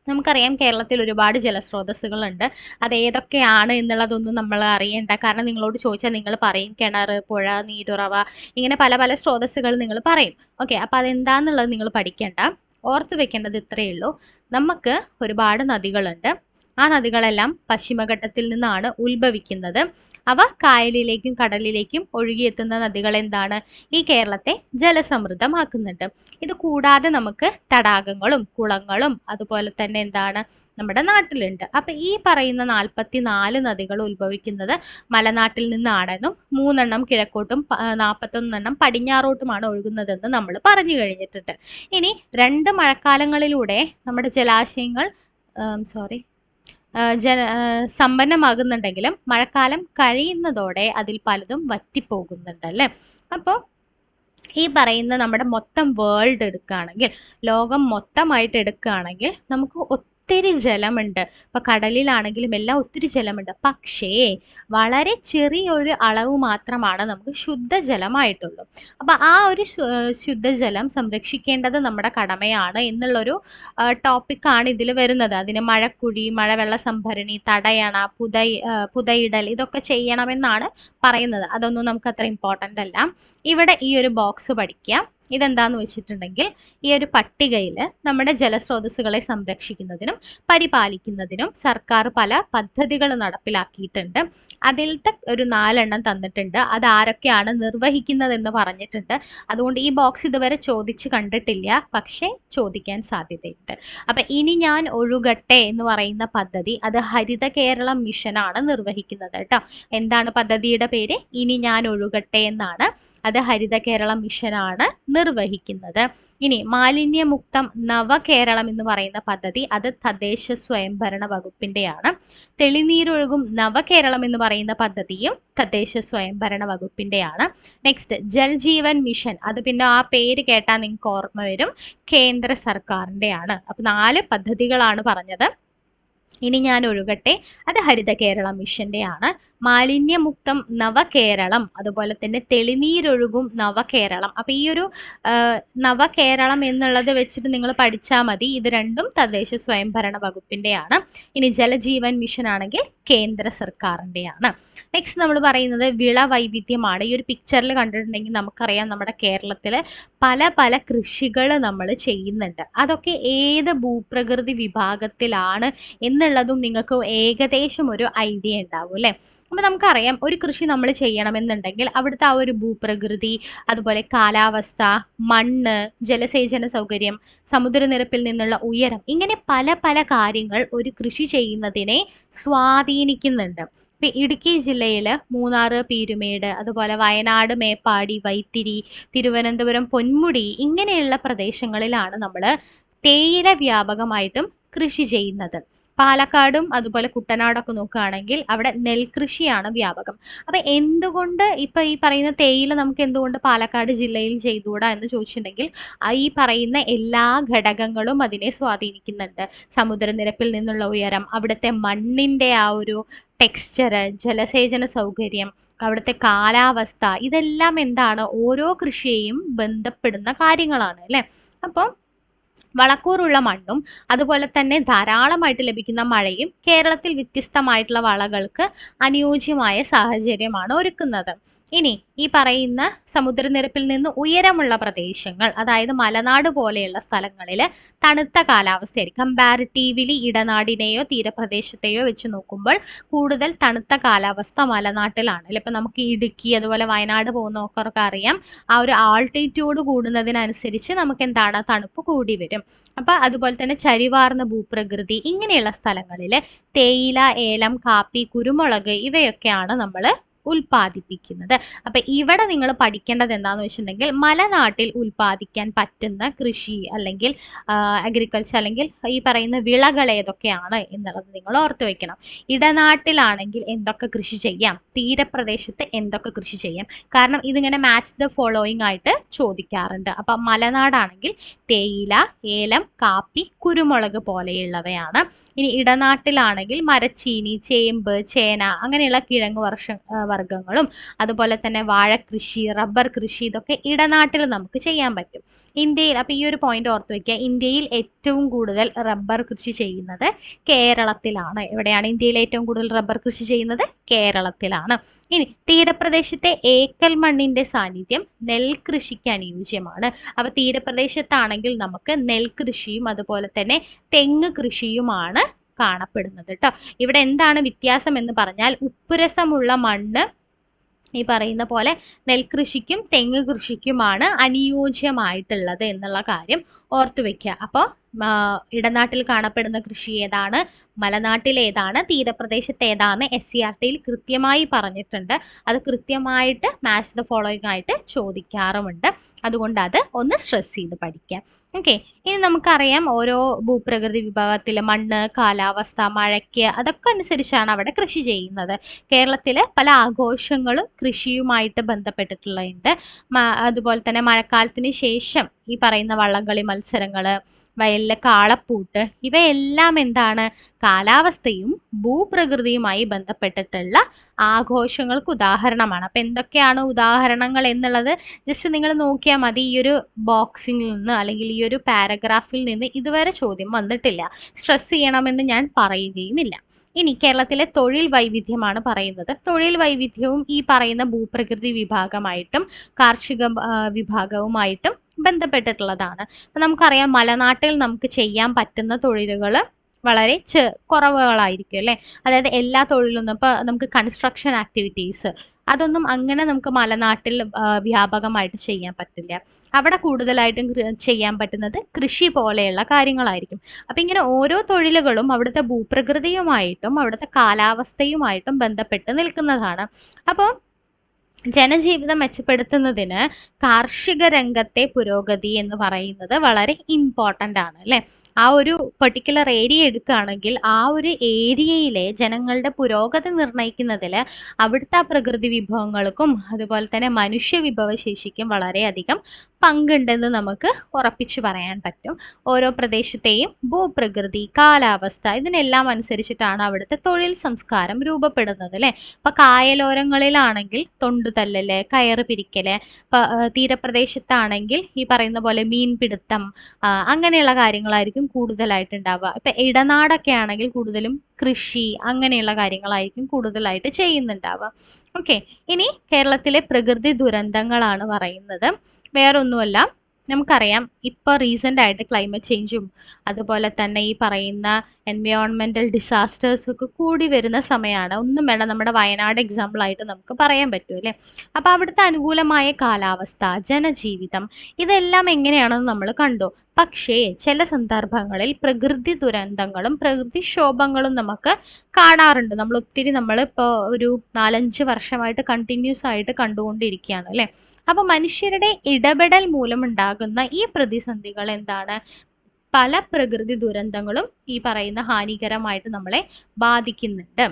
നമുക്കറിയാം കേരളത്തിൽ ഒരുപാട് ജലസ്രോതസ്സുകളുണ്ട്. അത് ഏതൊക്കെയാണ് എന്നുള്ളതൊന്നും നമ്മൾ അറിയേണ്ട. കാരണം നിങ്ങളോട് ചോദിച്ചാൽ നിങ്ങൾ പറയും കിണർ പുഴ നീരുറവ ഇങ്ങനെ പല പല സ്രോതസ്സുകൾ നിങ്ങൾ പറയും. ഓക്കെ അപ്പോൾ അതെന്താന്നുള്ളത് നിങ്ങൾ പഠിക്കേണ്ട. ഓർത്ത് വെക്കേണ്ടത് ഇത്രയേ ഉള്ളൂ. നമുക്ക് ഒരുപാട് നദികളുണ്ട്. ആ നദികളെല്ലാം പശ്ചിമഘട്ടത്തിൽ നിന്നാണ് ഉത്ഭവിക്കുന്നത്. അവ കായലിലേക്കും കടലിലേക്കും ഒഴുകിയെത്തുന്ന നദികൾ എന്താണ്? ഈ കേരളത്തെ ജലസമൃദ്ധമാക്കുന്നുണ്ട്. ഇത് കൂടാതെ നമുക്ക് തടാകങ്ങളും കുളങ്ങളും അതുപോലെ തന്നെ എന്താണ്? നമ്മുടെ നാട്ടിലുണ്ട്. അപ്പം ഈ പറയുന്ന നാൽപ്പത്തി നാല് നദികൾ ഉത്ഭവിക്കുന്നത് മലനാട്ടിൽ നിന്നാണെന്നും മൂന്നെണ്ണം കിഴക്കോട്ടും നാൽപ്പത്തൊന്നെണ്ണം പടിഞ്ഞാറോട്ടുമാണ് ഒഴുകുന്നതെന്ന് നമ്മൾ പറഞ്ഞു കഴിഞ്ഞിട്ടുണ്ട്. ഇനി രണ്ട് മഴക്കാലങ്ങളിലൂടെ നമ്മുടെ ജലാശയങ്ങൾ സോറി ആ, സമ്പന്നമാകുന്നുണ്ടെങ്കിലും മഴക്കാലം കഴിയുന്നതോടെ അതിൽ പലതും വറ്റിപ്പോകുന്നുണ്ട് അല്ലേ? അപ്പോൾ ഈ പറയുന്ന നമ്മുടെ മൊത്തം വേൾഡ് എടുക്കുകയാണെങ്കിൽ ലോകം മൊത്തമായിട്ട് എടുക്കുകയാണെങ്കിൽ നമുക്ക് ഒത്തിരി ജലമുണ്ട്. ഇപ്പോൾ കടലിലാണെങ്കിലും എല്ലാം ഒത്തിരി ജലമുണ്ട്. പക്ഷേ വളരെ ചെറിയൊരു അളവ് മാത്രമാണ് നമുക്ക് ശുദ്ധജലമായിട്ടുള്ളൂ. അപ്പോൾ ആ ഒരു ശുദ്ധജലം സംരക്ഷിക്കേണ്ടത് നമ്മുടെ കടമയാണ് എന്നുള്ളൊരു ടോപ്പിക്കാണ് ഇതിൽ വരുന്നത്. അതിന് മഴക്കുഴി മഴവെള്ള സംഭരണി തടയണ പുതൈ പുതയിടൽ ഇതൊക്കെ ചെയ്യണമെന്നാണ് പറയുന്നത്. അതൊന്നും നമുക്ക് അത്ര ഇമ്പോർട്ടന്റ് അല്ല. ഇവിടെ ഈ ഒരു ബോക്സ് പഠിക്കാം. ഇതെന്താന്ന് വെച്ചിട്ടുണ്ടെങ്കിൽ ഈ ഒരു പട്ടികയിൽ നമ്മുടെ ജലസ്രോതസ്സുകളെ സംരക്ഷിക്കുന്നതിനും പരിപാലിക്കുന്നതിനും സർക്കാർ പല പദ്ധതികൾ നടപ്പിലാക്കിയിട്ടുണ്ട്. അതിലത്തെ ഒരു നാലെണ്ണം തന്നിട്ടുണ്ട്. അത് ആരൊക്കെയാണ് നിർവഹിക്കുന്നതെന്ന് പറഞ്ഞിട്ടുണ്ട്. അതുകൊണ്ട് ഈ ബോക്സ് ഇതുവരെ ചോദിച്ചു കണ്ടിട്ടില്ല. പക്ഷേ ചോദിക്കാൻ സാധ്യതയുണ്ട്. അപ്പം ഇനി ഞാൻ ഒഴുകട്ടെ എന്ന് പറയുന്ന പദ്ധതി അത് ഹരിത കേരളം മിഷനാണ് നിർവഹിക്കുന്നത് കേട്ടോ. എന്താണ് പദ്ധതിയുടെ പേര്? ഇനി ഞാൻ ഒഴുകട്ടെ എന്നാണ്. അത് ഹരിത കേരളം മിഷനാണ് നിർവഹിക്കുന്നത്. ഇനി മാലിന്യമുക്തം നവകേരളം എന്ന് പറയുന്ന പദ്ധതി അത് തദ്ദേശ സ്വയംഭരണ വകുപ്പിന്റെയാണ്. തെളിനീരൊഴുകും നവകേരളം എന്ന് പറയുന്ന പദ്ധതിയും തദ്ദേശ സ്വയംഭരണ വകുപ്പിന്റെയാണ്. Next Jal Jeevan mission. അത് പിന്നെ ആ പേര് കേട്ടാൽ നിങ്ങൾക്ക് ഓർമ്മ വരും. കേന്ദ്ര സർക്കാരിന്റെയാണ്. അപ്പൊ നാല് പദ്ധതികളാണ് പറഞ്ഞത്. ഇനി ഞാൻ ഒഴുകട്ടെ. അത് ഹരിത കേരള മിഷന്റെയാണ്. മാലിന്യമുക്തം നവകേരളം അതുപോലെ തന്നെ തെളിനീരൊഴുകും നവകേരളം അപ്പൊ ഈ ഒരു നവകേരളം എന്നുള്ളത് വെച്ചിട്ട് നിങ്ങൾ പഠിച്ചാൽ മതി. ഇത് രണ്ടും തദ്ദേശ സ്വയംഭരണ വകുപ്പിന്റെയാണ്. ഇനി ജലജീവൻ മിഷൻ ആണെങ്കിൽ കേന്ദ്ര സർക്കാരിന്റെയാണ്. നെക്സ്റ്റ് നമ്മൾ പറയുന്നത് വിള വൈവിധ്യമാണ് ഈ ഒരു പിക്ചറിൽ കണ്ടിട്ടുണ്ടെങ്കിൽ നമുക്കറിയാം നമ്മുടെ കേരളത്തിൽ പല പല കൃഷികൾ നമ്മൾ ചെയ്യുന്നുണ്ട്. അതൊക്കെ ഏത് ഭൂപ്രകൃതി വിഭാഗത്തിലാണ് എന്നുള്ളതും നിങ്ങൾക്ക് ഏകദേശം ഒരു ഐഡിയ ഉണ്ടാവും അല്ലേ? അപ്പോൾ നമുക്കറിയാം ഒരു കൃഷി നമ്മൾ ചെയ്യണമെന്നുണ്ടെങ്കിൽ അവിടുത്തെ ആ ഒരു ഭൂപ്രകൃതി അതുപോലെ കാലാവസ്ഥ മണ്ണ് ജലസേചന സൗകര്യം സമുദ്രനിരപ്പിൽ നിന്നുള്ള ഉയരം ഇങ്ങനെ പല പല കാര്യങ്ങൾ ഒരു കൃഷി ചെയ്യുന്നതിനെ സ്വാധീനിക്കുന്നുണ്ട്. ഇടുക്കി ജില്ലയിൽ മൂന്നാർ പീരുമേട് അതുപോലെ വയനാട് മേപ്പാടി വൈത്തിരി തിരുവനന്തപുരം പൊന്മുടി ഇങ്ങനെയുള്ള പ്രദേശങ്ങളിലാണ് നമ്മൾ തേയില വ്യാപകമായിട്ടും കൃഷി ചെയ്യുന്നത്. പാലക്കാടും അതുപോലെ കുട്ടനാടൊക്കെ നോക്കുകയാണെങ്കിൽ അവിടെ നെൽകൃഷിയാണ് വ്യാപകം. അപ്പൊ എന്തുകൊണ്ട് ഇപ്പൊ ഈ പറയുന്ന തേയില നമുക്ക് എന്തുകൊണ്ട് പാലക്കാട് ജില്ലയിൽ ചെയ്തുകൂടാ എന്ന് ചോദിച്ചിട്ടുണ്ടെങ്കിൽ ഈ പറയുന്ന എല്ലാ ഘടകങ്ങളും അതിനെ സ്വാധീനിക്കുന്നുണ്ട്. സമുദ്രനിരപ്പിൽ നിന്നുള്ള ഉയരം അവിടുത്തെ മണ്ണിന്റെ ആ ഒരു ടെക്സ്ചർ ജലസേചന സൗകര്യം അവിടുത്തെ കാലാവസ്ഥ ഇതെല്ലാം എന്താണ് ഓരോ കൃഷിയെയും ബന്ധപ്പെടുന്ന കാര്യങ്ങളാണ് അല്ലേ? അപ്പോൾ വളക്കൂറുള്ള മണ്ണും അതുപോലെ തന്നെ ധാരാളമായിട്ട് ലഭിക്കുന്ന മഴയും കേരളത്തിൽ വ്യത്യസ്തമായിട്ടുള്ള വളകൾക്ക് അനുയോജ്യമായ സാഹചര്യമാണ് ഒരുക്കുന്നത്. ഇനി ഈ പറയുന്ന സമുദ്രനിരപ്പിൽ നിന്ന് ഉയരമുള്ള പ്രദേശങ്ങൾ അതായത് മലനാട് പോലെയുള്ള സ്ഥലങ്ങളിൽ തണുത്ത കാലാവസ്ഥയായിരിക്കും. കമ്പാരിറ്റീവ്ലി ഇടനാടിനെയോ തീരപ്രദേശത്തെയോ വെച്ച് നോക്കുമ്പോൾ കൂടുതൽ തണുത്ത കാലാവസ്ഥ മലനാട്ടിലാണ്. ഇപ്പം നമുക്ക് ഇടുക്കി അതുപോലെ വയനാട് പോകുന്നവർക്കൊക്കെ അറിയാം ആ ഒരു ആൾട്ടിറ്റ്യൂഡ് കൂടുന്നതിനനുസരിച്ച് നമുക്ക് എന്താണ് തണുപ്പ് കൂടി വരും. അപ്പം അതുപോലെ തന്നെ ചരിവാർന്ന ഭൂപ്രകൃതി ഇങ്ങനെയുള്ള സ്ഥലങ്ങളിൽ തേയില ഏലം കാപ്പി കുരുമുളക് ഇവയൊക്കെയാണ് നമ്മൾ ഉൽപ്പാദിപ്പിക്കുന്നത്. അപ്പൊ ഇവിടെ നിങ്ങൾ പഠിക്കേണ്ടത് എന്താണെന്ന് വെച്ചിട്ടുണ്ടെങ്കിൽ മലനാട്ടിൽ ഉൽപ്പാദിക്കാൻ പറ്റുന്ന കൃഷി അല്ലെങ്കിൽ അഗ്രികൾച്ചർ അല്ലെങ്കിൽ ഈ പറയുന്ന വിളകൾ ഏതൊക്കെയാണ് എന്നുള്ളത് നിങ്ങൾ ഓർത്തു വെക്കണം. ഇടനാട്ടിലാണെങ്കിൽ എന്തൊക്കെ കൃഷി ചെയ്യാം? തീരപ്രദേശത്ത് എന്തൊക്കെ കൃഷി ചെയ്യാം? കാരണം ഇതിങ്ങനെ മാച്ച് ദ ഫോളോയിങ് ആയിട്ട് ചോദിക്കാറുണ്ട്. അപ്പൊ മലനാടാണെങ്കിൽ തേയില ഏലം കാപ്പി കുരുമുളക് പോലെയുള്ളവയാണ്. ഇനി ഇടനാട്ടിലാണെങ്കിൽ മരച്ചീനി ചേമ്പ് ചേന അങ്ങനെയുള്ള കിഴങ്ങ് വർഷ വർഗങ്ങളും അതുപോലെ തന്നെ വാഴ കൃഷി റബ്ബർ കൃഷി ഇതൊക്കെ ഇടനാട്ടിൽ നമുക്ക് ചെയ്യാൻ പറ്റും. ഇന്ത്യയിൽ അപ്പോൾ ഈ ഒരു പോയിന്റ് ഓർത്ത് വെക്കുക ഇന്ത്യയിൽ ഏറ്റവും കൂടുതൽ റബ്ബർ കൃഷി ചെയ്യുന്നത് കേരളത്തിലാണ്. എവിടെയാണ് ഇന്ത്യയിൽ ഏറ്റവും കൂടുതൽ റബ്ബർ കൃഷി ചെയ്യുന്നത്? കേരളത്തിലാണ്. ഇനി തീരപ്രദേശത്തെ ഏക്കൽ മണ്ണിന്റെ സാന്നിധ്യം നെൽകൃഷിക്ക് അനുയോജ്യമാണ്. അപ്പോൾ തീരപ്രദേശത്താണെങ്കിൽ നമുക്ക് നെൽകൃഷിയും അതുപോലെ തന്നെ തെങ്ങ് കൃഷിയുമാണ് കാണപ്പെടുന്നത് കേട്ടോ ഇവിടെ എന്താണ് വ്യത്യാസം എന്ന് പറഞ്ഞാൽ ഉപ്പുരസമുള്ള മണ്ണ് ഈ പറയുന്ന പോലെ നെൽകൃഷിക്കും തെങ്ങ് കൃഷിക്കുമാണ് അനുയോജ്യമായിട്ടുള്ളത് എന്നുള്ള കാര്യം ഓർത്തു വെക്കുക. അപ്പോൾ ഇടനാട്ടിൽ കാണപ്പെടുന്ന കൃഷി ഏതാണ്? മലനാട്ടിലേതാണ് തീരപ്രദേശത്ത് ഏതാണ് എസ് സി ആർ ടിയിൽ കൃത്യമായി പറഞ്ഞിട്ടുണ്ട്. അത് കൃത്യമായിട്ട് മാച്ച് ദ ഫോളോയിങ് ആയിട്ട് ചോദിക്കാറുമുണ്ട്. അതുകൊണ്ട് അത് ഒന്ന് സ്ട്രെസ് ചെയ്ത് പഠിക്കാം. ഓക്കെ ഇനി നമുക്കറിയാം ഓരോ ഭൂപ്രകൃതി വിഭാഗത്തിൽ മണ്ണ് കാലാവസ്ഥ മഴയ്ക്ക് അതൊക്കെ അനുസരിച്ചാണ് അവിടെ കൃഷി ചെയ്യുന്നത്. കേരളത്തിൽ പല ആഘോഷങ്ങളും കൃഷിയുമായിട്ട് ബന്ധപ്പെട്ടിട്ടുള്ളതുണ്ട്. അതുപോലെ തന്നെ മഴക്കാലത്തിന് ശേഷം ഈ പറയുന്ന വള്ളംകളി മത്സരങ്ങൾ വയലിലെ കാളപ്പൂട്ട് ഇവയെല്ലാം എന്താണ് കാലാവസ്ഥയും ഭൂപ്രകൃതിയുമായി ബന്ധപ്പെട്ടിട്ടുള്ള ആഘോഷങ്ങൾക്ക് ഉദാഹരണമാണ്. അപ്പം എന്തൊക്കെയാണ് ഉദാഹരണങ്ങൾ എന്നുള്ളത് ജസ്റ്റ് നിങ്ങൾ നോക്കിയാൽ മതി. ഈ ഒരു ബോക്സിൽ നിന്ന് അല്ലെങ്കിൽ ഈ ഒരു പാരഗ്രാഫിൽ നിന്ന് ഇതുവരെ ചോദ്യം വന്നിട്ടില്ല. സ്ട്രെസ് ചെയ്യണമെന്ന് ഞാൻ പറയുകയുമില്ല. ഇനി കേരളത്തിലെ തൊഴിൽ വൈവിധ്യമാണ് പറയുന്നത്. തൊഴിൽ വൈവിധ്യവും ഈ പറയുന്ന ഭൂപ്രകൃതി വിഭാഗമായിട്ടും കാർഷിക വിഭാഗവുമായിട്ടും ബന്ധപ്പെട്ടിട്ടുള്ളതാണ്. അപ്പം നമുക്കറിയാം മലനാട്ടിൽ നമുക്ക് ചെയ്യാൻ പറ്റുന്ന തൊഴിലുകൾ വളരെ ചെ കുറവുകളായിരിക്കും അല്ലേ? അതായത് എല്ലാ തൊഴിലൊന്നും ഇപ്പോൾ നമുക്ക് കൺസ്ട്രക്ഷൻ ആക്ടിവിറ്റീസ് അതൊന്നും അങ്ങനെ നമുക്ക് മലനാട്ടിൽ വ്യാപകമായിട്ട് ചെയ്യാൻ പറ്റില്ല. അവിടെ കൂടുതലായിട്ടും ചെയ്യാൻ പറ്റുന്നത് കൃഷി പോലെയുള്ള കാര്യങ്ങളായിരിക്കും. അപ്പം ഇങ്ങനെ ഓരോ തൊഴിലുകളും അവിടുത്തെ ഭൂപ്രകൃതിയുമായിട്ടും അവിടുത്തെ കാലാവസ്ഥയുമായിട്ടും ബന്ധപ്പെട്ട് നിൽക്കുന്നതാണ്. അപ്പോൾ ജനജീവിതം മെച്ചപ്പെടുത്തുന്നതിന് കാർഷിക രംഗത്തെ പുരോഗതി എന്ന് പറയുന്നത് വളരെ ഇമ്പോർട്ടന്റ് ആണ് അല്ലേ? ആ ഒരു പെർട്ടിക്കുലർ ഏരിയ എടുക്കുകയാണെങ്കിൽ ആ ഒരു ഏരിയയിലെ ജനങ്ങളുടെ പുരോഗതി നിർണയിക്കുന്നതിൽ അവിടുത്തെ പ്രകൃതി വിഭവങ്ങൾക്കും അതുപോലെ തന്നെ മനുഷ്യ വിഭവശേഷിക്കും വളരെയധികം പങ്കുണ്ടെന്ന് നമുക്ക് ഉറപ്പിച്ചു പറയാൻ പറ്റും. ഓരോ പ്രദേശത്തെയും ഭൂപ്രകൃതി കാലാവസ്ഥ ഇതിനെല്ലാം അനുസരിച്ചിട്ടാണ് അവിടുത്തെ തൊഴിൽ സംസ്കാരം രൂപപ്പെടുന്നത് അല്ലേ? ഇപ്പം കായലോരങ്ങളിലാണെങ്കിൽ തൊണ്ടുതല്ലല് കയറ് പിരിക്കൽ തീരപ്രദേശത്താണെങ്കിൽ ഈ പറയുന്ന പോലെ മീൻപിടുത്തം അങ്ങനെയുള്ള കാര്യങ്ങളായിരിക്കും കൂടുതലായിട്ട് ഉണ്ടാവുക. ഇപ്പം ഇടനാടൊക്കെ ആണെങ്കിൽ കൂടുതലും കൃഷി അങ്ങനെയുള്ള കാര്യങ്ങളായിരിക്കും കൂടുതലായിട്ട് ചെയ്യുന്നുണ്ടാവുക. ഓക്കെ ഇനി കേരളത്തിലെ പ്രകൃതി ദുരന്തങ്ങളാണ് പറയുന്നത്. വേറൊന്നുമല്ല നമുക്കറിയാം ഇപ്പോൾ റീസെന്റ് ആയിട്ട് ക്ലൈമറ്റ് ചേഞ്ചും അതുപോലെ തന്നെ ഈ പറയുന്ന എൻവയോൺമെന്റൽ ഡിസാസ്റ്റേഴ്സ് ഒക്കെ കൂടി വരുന്ന സമയമാണ് ഒന്നും വേണ്ട നമ്മുടെ വയനാട് എക്സാമ്പിൾ ആയിട്ട് നമുക്ക് പറയാൻ പറ്റും അല്ലേ? അപ്പോൾ അവിടുത്തെ അനുകൂലമായ കാലാവസ്ഥ ജനജീവിതം ഇതെല്ലാം എങ്ങനെയാണെന്ന് നമ്മൾ കണ്ടു. പക്ഷേ ചില സന്ദർഭങ്ങളിൽ പ്രകൃതി ദുരന്തങ്ങളും പ്രകൃതിക്ഷോഭങ്ങളും നമുക്ക് കാണാറുണ്ട്. നമ്മൾ ഒത്തിരി നമ്മൾ ഇപ്പോൾ ഒരു നാലഞ്ച് വർഷമായിട്ട് കണ്ടിന്യൂസ് ആയിട്ട് കണ്ടുകൊണ്ടിരിക്കുകയാണ് അല്ലേ? അപ്പോൾ മനുഷ്യരുടെ ഇടപെടൽ മൂലമുണ്ടാകുന്ന ഈ പ്രതിസന്ധികൾ എന്താണ്? പല പ്രകൃതി ദുരന്തങ്ങളും ഈ പറയുന്ന ഹാനികരമായിട്ട് നമ്മളെ ബാധിക്കുന്നുണ്ട്.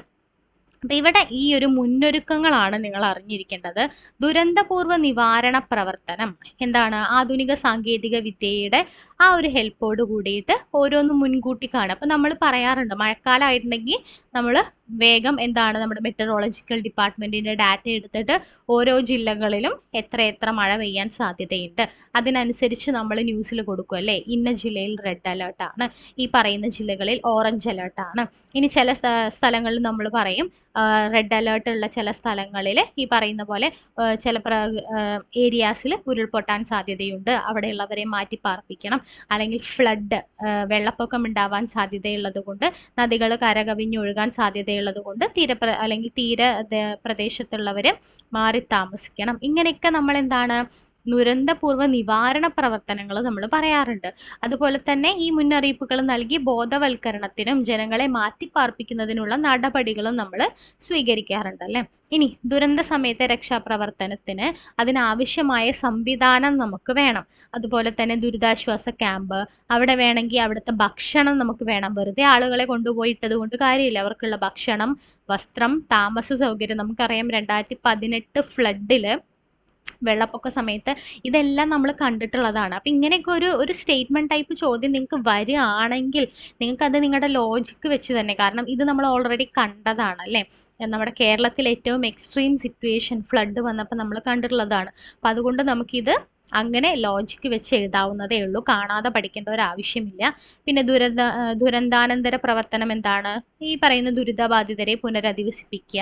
അപ്പം ഇവിടെ ഈ ഒരു മുന്നൊരുക്കങ്ങളാണ് നിങ്ങൾ അറിഞ്ഞിരിക്കേണ്ടത്. ദുരന്തപൂർവ നിവാരണ പ്രവർത്തനം എന്താണ്? ആധുനിക സാങ്കേതിക വിദ്യയുടെ ആ ഒരു ഹെൽപ്പോട് കൂടിയിട്ട് ഓരോന്നും മുൻകൂട്ടി കാണുക. അപ്പം നമ്മൾ പറയാറുണ്ട് മഴക്കാലമായിട്ടുണ്ടെങ്കിൽ നമ്മൾ വേഗം എന്താണ് നമ്മുടെ മെറ്ററോളജിക്കൽ ഡിപ്പാർട്ട്മെന്റിന്റെ ഡാറ്റ എടുത്തിട്ട് ഓരോ ജില്ലകളിലും എത്ര എത്ര മഴ പെയ്യാൻ സാധ്യതയുണ്ട്. അതിനനുസരിച്ച് നമ്മൾ ന്യൂസിൽ കൊടുക്കും അല്ലേ? ഇന്ന ജില്ലയിൽ റെഡ് അലേർട്ടാണ് ഈ പറയുന്ന ജില്ലകളിൽ ഓറഞ്ച് അലേർട്ടാണ് ഇനി ചില സ്ഥലങ്ങളിൽ നമ്മൾ പറയും റെഡ് അലേർട്ട് ഉള്ള ചില സ്ഥലങ്ങളിൽ ഈ പറയുന്ന പോലെ ചില ഏരിയാസിൽ ഉരുൾപൊട്ടാൻ സാധ്യതയുണ്ട്. അവിടെയുള്ളവരെ മാറ്റി പാർപ്പിക്കണം. അല്ലെങ്കിൽ ഫ്ലഡ് വെള്ളപ്പൊക്കം ഉണ്ടാവാൻ സാധ്യതയുള്ളത് കൊണ്ട് നദികൾ കരകവിഞ്ഞൊഴുകാൻ സാധ്യതയുള്ളത് കൊണ്ട് തീരപ്ര അല്ലെങ്കിൽ തീര പ്രദേശത്തുള്ളവർ മാറി താമസിക്കണം. ഇങ്ങനെയൊക്കെ നമ്മൾ എന്താണ് ദുരന്തപൂർവ നിവാരണ പ്രവർത്തനങ്ങൾ നമ്മൾ പറയാറുണ്ട്. അതുപോലെ തന്നെ ഈ മുന്നറിയിപ്പുകൾ നൽകി ബോധവൽക്കരണത്തിനും ജനങ്ങളെ മാറ്റിപ്പാർപ്പിക്കുന്നതിനുള്ള നടപടികളും നമ്മൾ സ്വീകരിക്കാറുണ്ട് അല്ലേ? ഇനി ദുരന്ത സമയത്തെ രക്ഷാപ്രവർത്തനത്തിന് അതിനാവശ്യമായ സംവിധാനം നമുക്ക് വേണം. അതുപോലെ തന്നെ ദുരിതാശ്വാസ ക്യാമ്പ് അവിടെ വേണമെങ്കിൽ അവിടുത്തെ ഭക്ഷണം നമുക്ക് വേണം. വെറുതെ ആളുകളെ കൊണ്ടുപോയി ഇട്ടത് കൊണ്ട് കാര്യമില്ല. അവർക്കുള്ള ഭക്ഷണം വസ്ത്രം താമസ സൗകര്യം നമുക്കറിയാം. രണ്ടായിരത്തി പതിനെട്ട് ഫ്ലഡിൽ വെള്ളപ്പൊക്ക സമയത്ത് ഇതെല്ലാം നമ്മൾ കണ്ടിട്ടുള്ളതാണ്. അപ്പം ഇങ്ങനെയൊക്കെ ഒരു ഒരു സ്റ്റേറ്റ്മെന്റ് ടൈപ്പ് ചോദ്യം നിങ്ങൾക്ക് വരികയാണെങ്കിൽ നിങ്ങൾക്കത് നിങ്ങളുടെ ലോജിക്ക് വെച്ച് തന്നെ കാരണം ഇത് നമ്മൾ ഓൾറെഡി കണ്ടതാണ് അല്ലേ? നമ്മുടെ കേരളത്തിൽ ഏറ്റവും എക്സ്ട്രീം സിറ്റുവേഷൻ ഫ്ലഡ് വന്നപ്പോൾ നമ്മൾ കണ്ടിട്ടുള്ളതാണ്. അപ്പം അതുകൊണ്ട് നമുക്കിത് അങ്ങനെ ലോജിക്ക് വെച്ച് എഴുതാവുന്നതേ ഉള്ളൂ. കാണാതെ പഠിക്കേണ്ട ഒരു ആവശ്യമില്ല. പിന്നെ ദുരന്ത ദുരന്താനന്തര പ്രവർത്തനം എന്താണ്? ഈ പറയുന്ന ദുരിതബാധിതരെ പുനരധിവസിപ്പിക്കുക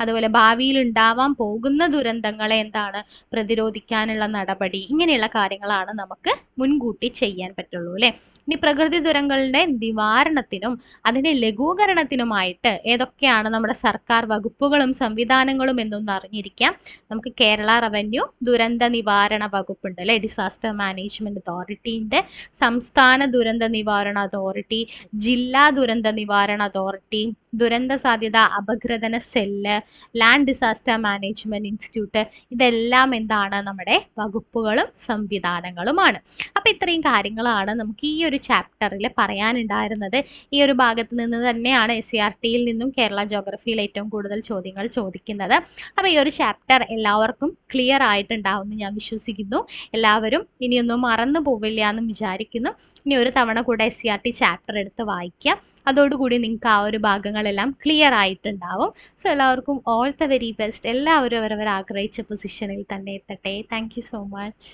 അതുപോലെ ഭാവിയിൽ ഉണ്ടാവാൻ പോകുന്ന ദുരന്തങ്ങളെ എന്താണ്? പ്രതിരോധിക്കാനുള്ള നടപടി ഇങ്ങനെയുള്ള കാര്യങ്ങളാണ് നമുക്ക് മുൻകൂട്ടി ചെയ്യാൻ പറ്റുള്ളൂ അല്ലേ? ഇനി പ്രകൃതി ദുരന്തങ്ങളുടെ നിവാരണത്തിനും അതിന്റെ ലഘൂകരണത്തിനുമായിട്ട് ഏതൊക്കെയാണ് നമ്മുടെ സർക്കാർ വകുപ്പുകളും സംവിധാനങ്ങളും എന്നൊന്ന് അറിഞ്ഞിരിക്കാം. നമുക്ക് കേരള റവന്യൂ ദുരന്ത നിവാരണ വകുപ്പുണ്ട് അല്ലേ? ഡിസാസ്റ്റർ മാനേജ്മെന്റ് അതോറിറ്റിന്റെ സംസ്ഥാന ദുരന്ത നിവാരണ അതോറിറ്റി ജില്ലാ ദുരന്ത നിവാരണ അതോറിറ്റി ദുരന്ത സാധ്യത അപഗ്രഥന cell land disaster management institute ഇതെല്ലാം എന്താണ് നമ്മുടെ വകുപ്പുകളും സംവിധാനങ്ങളുമാണ്. അപ്പോൾ ഇത്രയും കാര്യങ്ങളാണ് നമുക്ക് ഈ ഒരു ചാപ്റ്ററിൽ പറയാനുണ്ടായിരുന്നത്. ഈ ഒരു ഭാഗത്ത് നിന്ന് തന്നെയാണ് എസ് ടിയിൽ നിന്നും കേരള ജോഗ്രഫിയിൽ ഏറ്റവും കൂടുതൽ ചോദ്യങ്ങൾ ചോദിക്കുന്നത്. അപ്പോൾ ഈ ഒരു ചാപ്റ്റർ എല്ലാവർക്കും ക്ലിയർ ആയിട്ടുണ്ടാവും ഞാൻ വിശ്വസിക്കുന്നു. എല്ലാവരും ഇനിയൊന്നും മറന്നു പോവില്ല എന്ന് വിചാരിക്കുന്നു. ഇനി ഒരു തവണ കൂടെ S C R T chapter എടുത്ത് വായിക്കാം. അതോടുകൂടി നിങ്ങൾക്ക് ആ ഒരു ഭാഗങ്ങളെല്ലാം ക്ലിയർ ആയിട്ടുണ്ടാവും. സോ എല്ലാവർക്കും ഓൾ ദ വെരി ബെസ്റ്റ് എല്ലാവരും അവരവർ ആഗ്രഹിച്ച പൊസിഷനിൽ തന്നെ എത്തട്ടെ. Thank so much